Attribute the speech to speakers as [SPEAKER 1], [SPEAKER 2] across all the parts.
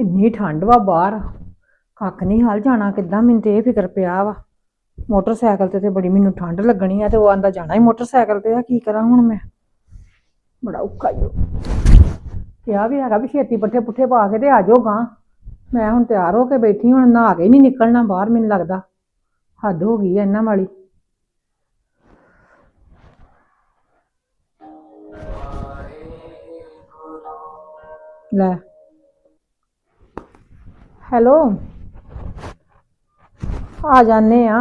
[SPEAKER 1] ਕਿੰਨੀ ਠੰਡ ਵਾ ਬਾਹਰ। ਕੱਖ ਨਹੀਂ ਹਾਲ ਜਾਣਾ ਕਿੱਦਾਂ, ਮੈਨੂੰ ਤੇ ਇਹ ਫਿਕਰ ਪਿਆ ਵਾ। ਮੋਟਰਸਾਈਕਲ ਤੇ ਤੇ ਬੜੀ ਮੈਨੂੰ ਠੰਡ ਲੱਗਣੀ ਆ ਤੇ ਉਹ ਆਂਦਾ ਜਾਣਾ ਹੀ ਮੋਟਰਸਾਈਕਲ ਤੇ, ਆ ਕੀ ਕਰਾਂ ਹੁਣ ਮੈਂ? ਬੜਾ ਔਖਾ ਹੀ ਕਿਹਾ ਵੀ ਹੈਗਾ ਵੀ ਛੇਤੀ ਪੱਠੇ ਪੁੱਠੇ ਪਾ ਕੇ ਤੇ ਆ ਜਾਓ ਗਾਂ ਮੈਂ ਹੁਣ ਤਿਆਰ ਹੋ ਕੇ ਬੈਠੀ ਹੁਣ ਨਹਾ ਕੇ ਹੀ ਨਹੀਂ ਨਿਕਲਣਾ ਬਾਹਰ ਮੈਨੂੰ ਲੱਗਦਾ। ਹੱਦ ਹੋ ਗਈ ਐ ਇਹਨਾਂ ਵਾਲੀ। ਲੈ। ਹੈਲੋ? ਆ ਜਾਨੇ ਆ।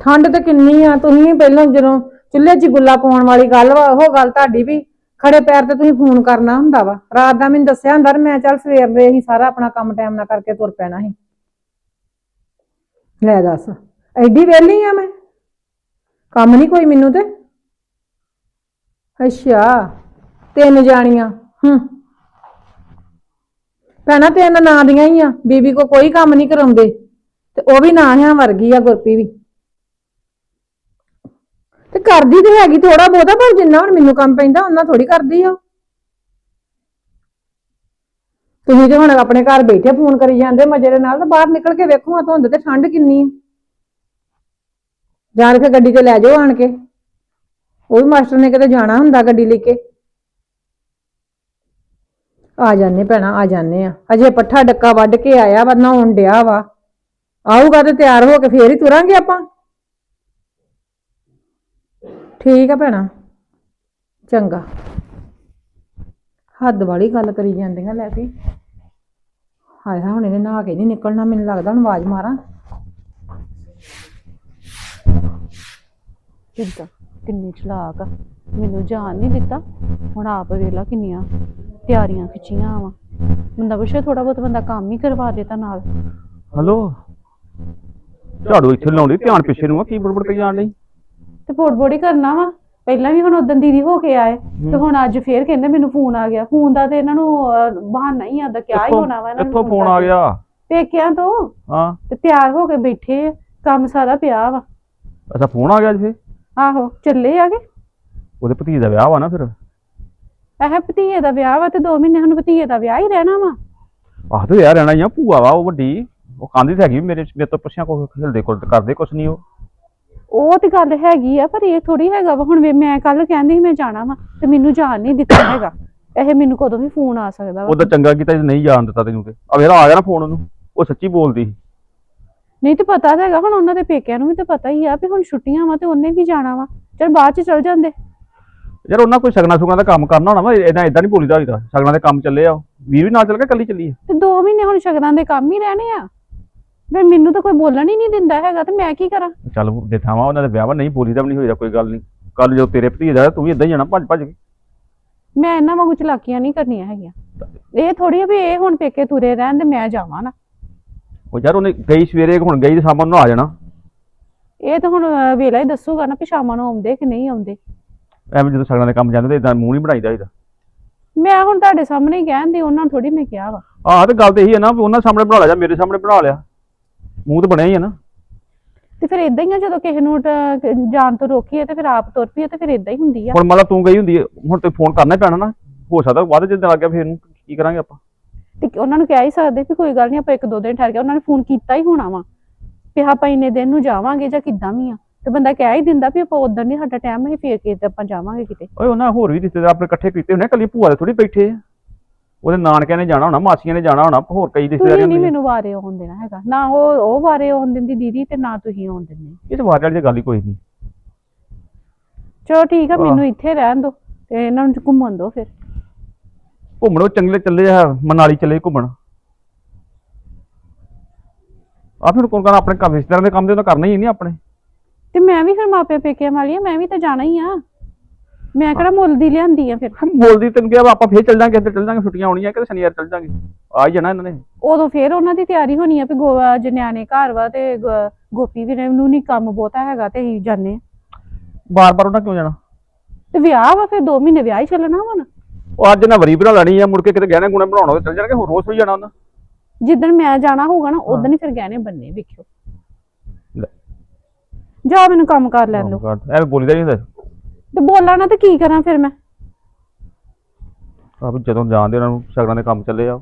[SPEAKER 1] ਠੰਡ ਤੇ ਕਿੰਨੀ ਆ, ਤੁਸੀਂ ਪਹਿਲਾਂ ਜਦੋਂ ਚੁੱਲ੍ਹੇ 'ਚ ਗੁੱਲਾ ਪਾਉਣ ਵਾਲੀ ਗੱਲ ਵਾ, ਉਹ ਗੱਲ ਤੁਹਾਡੀ ਵੀ ਖੜੇ ਪੈਰ ਤੇ ਤੁਸੀਂ ਫੋਨ ਕਰਨਾ ਹੁੰਦਾ ਵਾ। ਰਾਤ ਦਾ ਮੈਨੂੰ ਦੱਸਿਆ ਹੁੰਦਾ ਮੈਂ ਚੱਲ ਸਵੇਰ ਦੇ ਹੀ ਸਾਰਾ ਆਪਣਾ ਕੰਮ ਟਾਈਮ ਨਾਲ ਕਰਕੇ ਤੁਰ ਪੈਣਾ ਸੀ। ਲੈ ਦੱਸ, ਐਡੀ ਵਿਹਲੀ ਆ ਮੈਂ? ਕੰਮ ਨਹੀਂ ਕੋਈ ਮੈਨੂੰ ਤੇ? ਅੱਛਾ, ਤਿੰਨ ਜਾਣੀਆਂ, ਹੂੰ। ਭੈਣਾ ਤਿੰਨ ਨਾਂ ਦੀਆਂ ਹੀ ਆ, ਬੀਬੀ ਕੋ ਕੋਈ ਕੰਮ ਨਹੀਂ ਕਰਾਉਂਦੇ। ਤੇ ਉਹ ਵੀ ਨਾਂ ਹਿਆਂ ਵਰਗੀ ਆ ਗੁਰਪੀ ਵੀ। ਤੇ ਕਰਦੀ ਤੇ ਹੈਗੀ ਥੋੜਾ ਬਹੁਤਾ ਪਰ ਜਿੰਨਾ ਹੁਣ ਮੈਨੂੰ ਕੰਮ ਪੈਂਦਾ ਉਹਨਾਂ ਥੋੜੀ ਕਰਦੀ ਆ। ਤੁਸੀਂ ਤੇ ਹੁਣ ਆਪਣੇ ਘਰ ਬੈਠੇ ਫੋਨ ਕਰੀ ਜਾਂਦੇ ਮਜੇ ਦੇ ਨਾਲ, ਤੇ ਬਾਹਰ ਨਿਕਲ ਕੇ ਵੇਖੋ, ਆ ਧੁੰਦ ਤੇ ਠੰਡ ਕਿੰਨੀ ਆ। ਜਾਣ ਕੇ ਗੱਡੀ ਤੇ ਲੈ ਜਾਓ ਆਣ ਕੇ। ਉਹ ਵੀ ਮਾਸਟਰ ਨੇ ਕਿਤੇ ਜਾਣਾ ਹੁੰਦਾ ਗੱਡੀ ਲੈ ਕੇ। ਆ ਜਾਨੇ ਭੈਣਾ, ਆ ਜਾਨੇ ਆ। ਅਜੇ ਪੱਠਾ ਡੱਕਾ ਵੱਢ ਕੇ ਆਇਆ ਵਾ, ਨਹਾਉਣ ਡਿਆ ਵਾ। ਆਊਗਾ ਤੇ ਤਿਆਰ ਹੋ ਕੇ ਫੇਰ ਹੀ ਤੁਰਾਂਗੇ ਆਪਾਂ। ਠੀਕ ਆ ਭੈਣਾ। ਚੰਗਾ। ਹੱਦ ਵਾਲੀ ਗੱਲ ਕਰੀ ਜਾਂਦੀਆਂ ਲੈ ਵੀ ਹਾਏ ਹਾਏ, ਹੁਣ ਇਹਨੇ ਨਹਾ ਕੇ ਨਹੀਂ ਨਿਕਲਣਾ, ਮੈਨੂੰ ਲੱਗਦਾ ਹੁਣ ਆਵਾਜ਼ ਮਾਰਾਂ।
[SPEAKER 2] ਕਿੱਦਾਂ ਕਿੰਨੀ ਚਲਾਕ ਆ। ਮੈਨੂੰ ਜਾਣ ਨਹੀਂ ਦਿੱਤਾ। ਹੁਣ ਆਪ ਵੇਲਾ ਕਿੰਨੀਆਂ ਤਿਆਰੀਆਂ ਖਿੱਚੀਆਂ ਵਾ। ਬੰਦਾ ਪੁੱਛੇ ਥੋੜਾ ਬਹੁਤ ਬੰਦਾ ਕੰਮ ਹੀ ਕਰਵਾ ਦੇਤਾ ਨਾਲ।
[SPEAKER 3] ਹਲੋ? ਝਾੜੂ ਇੱਥੇ ਲਾਉਂਦੀ ਧਿਆਨ ਪਿੱਛੇ ਨੂੰ ਆ ਕੀ ਬੜਬੜ ਕਰੀ ਜਾਣ ਲਈ
[SPEAKER 2] ਤੇ ਫੋੜ ਫੋੜੀ ਕਰਨਾ ਵਾ। ਪਹਿਲਾਂ ਵੀ ਹੁਣ ਉਦੋਂ ਦੀਦੀ ਹੋ ਕੇ ਆਏ ਤੇ ਹੁਣ ਅੱਜ ਫੇਰ ਕਹਿੰਦੇ ਮੈਨੂੰ ਫੋਨ ਆ ਗਿਆ। ਫੋਨ ਦਾ ਤੇ ਇਹਨਾਂ ਨੂੰ ਅਹ, ਬਹਾਨਾ ਹੀ ਆਦਾ ਕਿਆ ਹੀ ਹੋਣਾ ਵਾ ਇਹਨਾਂ ਨੂੰ
[SPEAKER 3] ਕਿੱਥੋਂ ਫੋਨ ਆ। ਗਿਆ?
[SPEAKER 2] ਪੇਕਿਆਂ ਤੋਂ।
[SPEAKER 3] ਹਾਂ।
[SPEAKER 2] ਤੇ ਤਿਆਰ ਹੋ ਕੇ ਬੈਠੇ ਆ, ਕੰਮ ਸਾਰਾ ਪਿਆ ਵਾ।
[SPEAKER 3] ਅੱਛਾ ਫੋਨ ਆ ਗਿਆ ਫੇ
[SPEAKER 2] ਆਹੋ ਚੱਲੇ ਆਗੇ।
[SPEAKER 3] ਉਹਦੇ ਭਤੀਜੇ ਦਾ ਵਿਆਹ ਵਾ ਨਾ ਫਿਰ?
[SPEAKER 2] ਇਹ ਭਤੀਏ ਦਾ ਵਿਆਹ ਵਾ ਤੇ 2 ਮਹੀਨੇ ਹੁਣ ਭਤੀਏ ਦਾ ਵਿਆਹ ਹੀ ਰਹਿਣਾ ਵਾ।
[SPEAKER 3] ਆਹ ਤੇ ਯਾਰ ਰਹਿਣਾ ਹੀ ਆ ਭੂਆ ਵਾ ਉਹ ਵੱਡੀ ਉਹ ਕਾਂਦੀ ਤੇ ਹੈਗੀ ਵੀ ਮੇਰੇ ਮੇਰੇ ਤੋਂ ਪੁੱਛਿਆ ਕੋ ਹਿਲਦੇ ਕੋਲ ਕਰਦੇ ਕੁਛ ਨਹੀਂ ਉਹ।
[SPEAKER 2] ਉਹ ਤੇ ਗੱਲ ਹੈਗੀ ਆ ਪਰ ਇਹ ਥੋੜੀ ਹੈਗਾ ਵਾ ਹੁਣ ਵੇ ਮੈਂ ਕੱਲ ਕਹਿੰਦੀ ਸੀ ਮੈਂ ਜਾਣਾ ਵਾ ਤੇ ਮੈਨੂੰ ਜਾਣ ਨਹੀਂ ਦਿੱਤਾ ਹੈਗਾ। ਇਹ ਮੈਨੂੰ ਕਦੋਂ ਵੀ ਫੋਨ ਆ ਸਕਦਾ ਵਾ।
[SPEAKER 3] ਉਹਦਾ ਚੰਗਾ ਕੀਤਾ ਜੇ ਨਹੀਂ ਜਾਣ ਦਿੱਤਾ ਤੈਨੂੰ ਤੇ। ਆ ਵੇਰਾ ਆ ਗਿਆ ਨਾ ਫੋਨ ਉਹਨੂੰ ਉਹ ਸੱਚੀ ਬੋਲਦੀ ਸੀ।
[SPEAKER 2] ਨਹੀਂ ਤੇ ਪਤਾ ਤਾਂ ਹੈਗਾ ਹੁਣ ਉਹਨਾਂ ਦੇ ਪੇਕਿਆਂ ਨੂੰ ਵੀ ਤਾਂ ਪਤਾ ਹੀ ਆ ਵੀ ਹੁਣ ਛੁੱਟੀਆਂ ਵਾ ਤੇ ਉਹਨੇ ਵੀ ਜਾਣਾ ਵਾ। ਚਲ ਬਾਅਦ ਚ ਚਲ ਜਾਂਦੇ।
[SPEAKER 3] ਯਾਰ ਉਹਨਾਂ ਕੋਈ ਸਗਨਾ ਸੁਗਨਾ ਦਾ ਕੰਮ ਕਰਨਾ ਹੋਣਾ ਵਾ ਇਦਾਂ ਇਦਾਂ ਨਹੀਂ ਬੋਲੀਦਾ ਹੋਈਦਾ। ਸਗਨਾ ਦੇ ਕੰਮ ਚੱਲੇ ਆ। ਵੀਰ ਵੀ ਨਾਲ ਚੱਲ ਗਿਆ ਕੱਲੀ ਚੱਲੀ ਆ।
[SPEAKER 2] ਤੇ 2 ਮਹੀਨੇ ਹੁਣ ਸ਼ਗਨਾਂ ਦੇ ਕੰਮ ਹੀ ਰਹਿਣੇ ਆ। ਫਿਰ ਮੈਨੂੰ ਤਾਂ ਕੋਈ ਬੋਲਣ ਹੀ ਨਹੀਂ ਦਿੰਦਾ ਹੈਗਾ ਤੇ ਮੈਂ ਕੀ ਕਰਾਂ?
[SPEAKER 3] ਚੱਲ ਦੇਖਾਵਾਂ ਉਹਨਾਂ ਦੇ ਵਿਆਹ ਵਾ ਨਹੀਂ ਬੋਲੀਦਾ ਵੀ ਨਹੀਂ ਹੋਈਦਾ ਕੋਈ ਗੱਲ ਨਹੀਂ ਕੱਲ ਜੋ ਤੇਰੇ ਭਤੀਜੇ ਦਾ ਤੂੰ ਵੀ ਇਦਾਂ ਹੀ ਜਾਣਾ ਭੱਜ ਭੱਜ ਕੇ।
[SPEAKER 2] ਮੈਂ ਇਹਨਾਂ ਵਾਂਗੂ ਚਲਾਕੀਆਂ ਨਹੀਂ ਕਰਨੀਆਂ ਹੈਗੀਆਂ। ਇਹ ਥੋੜੀ ਆ ਵੀ ਇਹ ਹੁਣ ਪੇਕੇ ਤੁਰੇ ਰਹਿਣ ਤੇ ਮੈਂ ਜਾਵਾਂ ਨਾ।
[SPEAKER 3] ਉਹ ਯਾਰ ਉਹਨੇ ਗਈ ਸਵੇਰੇ ਹੁਣ ਗਈ ਤੇ ਸ਼ਾਮ ਨੂੰ ਆ ਜਾਣਾ।
[SPEAKER 2] ਇਹ ਤਾਂ ਹੁਣ ਵੇਲਾ ਹੀ ਦੱਸੂਗਾ ਨਾ ਕਿ ਸ਼ਾਮਾਂ ਨੂੰ ਆਉਂਦੇ ਕਿ ਨਹੀਂ ਆਉਂਦੇ।
[SPEAKER 3] ਐਵੇਂ ਜਦੋਂ ਸਗਨਾਂ ਦੇ ਕੰਮ ਜਾਂਦੇ ਤੇ ਇਦਾਂ ਮੂੰਹ ਨਹੀਂ ਬਣਾਈਦਾ ਇਹਦਾ।
[SPEAKER 2] ਮੈਂ ਹੁਣ ਤੁਹਾਡੇ ਸਾਹਮਣੇ ਹੀ ਕਹਿੰਦੀ ਉਹਨਾਂ ਨੂੰ ਥੋੜੀ ਮੈਂ ਕਿਹਾ ਵਾ।
[SPEAKER 3] ਆਹ ਤੇ ਗੱਲ ਤੇ ਇਹੀ ਹੈ ਨਾ ਵੀ ਉਹਨਾਂ ਸਾਹਮਣੇ ਬਣਾ ਲਿਆ ਜਾਂ ਮੇਰੇ ਸਾਹਮਣੇ ਬਣਾ ਲਿਆ। ਮੂੰਹ ਤੇ ਬਣਿਆ ਹੀ ਹੈ ਨਾ।
[SPEAKER 2] ਤੇ ਫਿਰ ਇਦਾਂ ਹੀ ਆ ਜਦੋਂ ਕਿਸੇ ਨੂੰ ਟ- ਜਾਣ ਤੋਂ ਰੋਕੀਏ ਤੇ ਫਿਰ ਆਪ ਤੁਰ ਪਈਏ ਤੇ ਫਿਰ ਇਦਾਂ ਹੀ ਹੁੰਦੀ ਆ।
[SPEAKER 3] ਹੁਣ ਮਤਲਬ ਤੂੰ ਗਈ ਹੁੰਦੀ ਹੈ ਹੁਣ ਤੇ ਫੋਨ ਕਰਨਾ ਹੀ ਪੈਣਾ ਨਾ। ਹੋ ਸਕਦਾ ਬਾਅਦ ਚ ਲੱਗ ਗਿਆ ਫਿਰ ਇਹਨੂੰ ਕੀ ਕਰਾਂਗੇ ਆਪਾਂ?
[SPEAKER 2] ਤੇ ਉਹਨਾਂ ਨੂੰ ਕਹਿ ਹੀ ਸਕਦੇ ਵੀ ਕੋਈ ਗੱਲ ਨਹੀਂ ਆਪਾਂ ਇੱਕ ਦੋ ਦਿਨ ਠਹਿਰ ਕੇ ਉਹਨਾਂ ਨੇ ਫੋਨ ਕੀਤਾ ਹੀ ਹੋਣਾ ਵਾ। ਵੀ ਆਪਾਂ ਇੰਨੇ ਦਿਨ ਨੂੰ ਜਾਵਾਂਗੇ ਜਾਂ ਕਿੱਦਾਂ ਵੀ ਆ। ਤੇ ਬੰਦਾ ਕਹਿ ਹੀ ਦਿੰਦਾ ਵੀ ਆਪਾਂ ਉਦੋਂ ਨਹੀਂ ਸਾਡਾ ਟਾਈਮ ਹੈ ਫੇਰ ਕਿਤੇ ਆਪਾਂ ਜਾਵਾਂਗੇ ਕਿਤੇ।
[SPEAKER 3] ਓਏ ਉਹਨਾਂ ਹੋਰ ਵੀ ਰਿਸ਼ਤੇਦਾਰ ਆਪਣੇ ਇਕੱਠੇ ਕੀਤੇ ਹੋਣੇ ਕੱਲੀ ਭੂਆ ਦੇ ਥੋੜੀ ਬੈਠੇ ਆ। ਉਹਦੇ ਨਾਨਕਿਆਂ ਨੇ ਜਾਣਾ ਹੋਣਾ ਮਾਸੀਆਂ ਨੇ ਜਾਣਾ ਹੋਣਾ ਹੋਰ ਕਈ
[SPEAKER 2] ਤੁਸੀਂ
[SPEAKER 3] ਰਿਸ਼ਤੇਦਾਰ
[SPEAKER 2] ਨਹੀਂ
[SPEAKER 3] ਹੁੰਦੇ
[SPEAKER 2] ਮੈਨੂੰ ਵਾਰੇ ਆਉਣ ਦੇਣਾ ਹੈਗਾ ਨਾ ਉਹ ਉਹ ਵਾਰੇ ਆਉਣ ਦਿੰਦੀ ਦੀਦੀ ਤੇ ਨਾ ਤੁਸੀਂ ਆਉਣ ਦਿੰਦੇ।
[SPEAKER 3] ਇਹ ਤੇ ਵਾਰ ਵਾਲੀ ਦੀ ਗੱਲ ਹੀ ਕੋਈ ਨਹੀਂ।
[SPEAKER 2] ਚਲੋ ਠੀਕ ਆ। ਮੈਨੂੰ ਇੱਥੇ ਰਹਿਣ ਦਿਓ ਤੇ ਇਹਨਾਂ ਨੂੰ ਘੁੰਮਣ ਦਿਓ ਫਿਰ।
[SPEAKER 3] ਘੁੰਮਣ ਚੰਗਲੇ ਚੱਲੇ ਆ ਮਨਾਲੀ ਚੱਲੇ ਘੁੰਮਣ। ਆ ਫਿਰ ਕੋਣ ਕਰਨਾ ਆਪਣੇ ਕੰਮ ਰਿਸ਼ਤੇਦਾਰਾਂ ਦੇ ਕੰਮ ਤੇ ਤਾਂ ਕਰਨਾ ਹੀ ਨਹੀਂ ਆਪਣੇ।
[SPEAKER 2] ਤੇ ਮੈਂ ਵੀ ਫਿਰ ਮਾਪੇ ਪੇਕਿਆਂ ਵਾਲੀ ਆ ਮੈਂ ਵੀ ਤਾਂ ਜਾਣਾ ਹੀ ਆ। ਮੈਂ ਕਿਹੜਾ ਮੁੱਲ ਦੀ ਲਿਆਂਦੀ ਆ ਫਿਰ?
[SPEAKER 3] ਬੋਲਦੀ ਤੈਨੂੰ ਕਿਹਾ ਵਾ ਆਪਾਂ ਫੇਰ ਚੱਲ ਜਾਾਂਗੇ ਇੱਧਰ ਚੱਲ ਜਾਾਂਗੇ ਛੁੱਟੀਆਂ ਆਉਣੀਆਂ ਕਿ ਸ਼ਨੀਵਾਰ ਚੱਲ ਜਾਾਂਗੇ ਆ ਹੀ ਜਾਣਾ ਇਹਨਾਂ ਨੇ।
[SPEAKER 2] ਉਦੋਂ ਫੇਰ ਉਹਨਾਂ ਦੀ ਤਿਆਰੀ ਹੋਣੀ ਆ ਵੀ ਗੋਆ ਜ ਨਿਆਣੇ ਘਰ ਵਾ ਤੇ ਗ- ਗੋਪੀ ਵੀ ਨੂੰ ਨਹੀਂ ਕੰਮ ਬਹੁਤਾ ਹੈਗਾ ਤੇ ਅਸੀਂ ਆ।
[SPEAKER 3] ਬਾਰ-ਬਾਰ ਉਹਨਾਂ ਕਿਉਂ ਜਾਣਾ?
[SPEAKER 2] ਤੇ ਵਿਆਹ ਵਾ ਫਿਰ 2 ਮਹੀਨੇ ਵਿਆਹ ਹੀ ਚੱਲਣਾ ਵਾ
[SPEAKER 3] ਉਹ ਅੱਜ ਨਾ ਵਰੀ ਬਣਾ ਲੈਣੀ ਆ ਮੁੜ ਕੇ ਕਿਤੇ ਗਹਿਣੇ ਗੁਣੇ ਬਣਾਉਣਾ ਹੋਵੇ ਚੱਲ ਜਾਣਗੇ ਹੋਰ ਰੋਜ਼ ਹੋਈ ਜਾਣਾ ਉਹਨਾਂ।
[SPEAKER 2] ਜਿੱਦਣ ਮੈਂ ਜਾਣਾ ਹੋਊਗਾ ਨਾ ਉਦੋਂ ਹੀ ਫਿਰ ਗਹਿਣੇ ਬੰਨੇ ਵੇਖਿਓ। ਜਾ ਮੈਨੂੰ ਕੰਮ ਕਰ ਲੈਣ ਦੋ
[SPEAKER 3] ਐਵੇਂ ਬੋਲੀਦਾ ਨਹੀਂ ਹੁੰਦਾ
[SPEAKER 2] ਤੇ ਬੋਲਾਂ ਨਾ ਤੇ ਕੀ ਕਰਾਂ ਫਿਰ ਮੈਂ?
[SPEAKER 3] ਆਪ ਜਦੋਂ ਜਾਣਦੇ ਉਹਨਾਂ ਨੂੰ ਸ਼ਗਨਾਂ ਦੇ ਕੰਮ ਚੱਲੇ ਆ।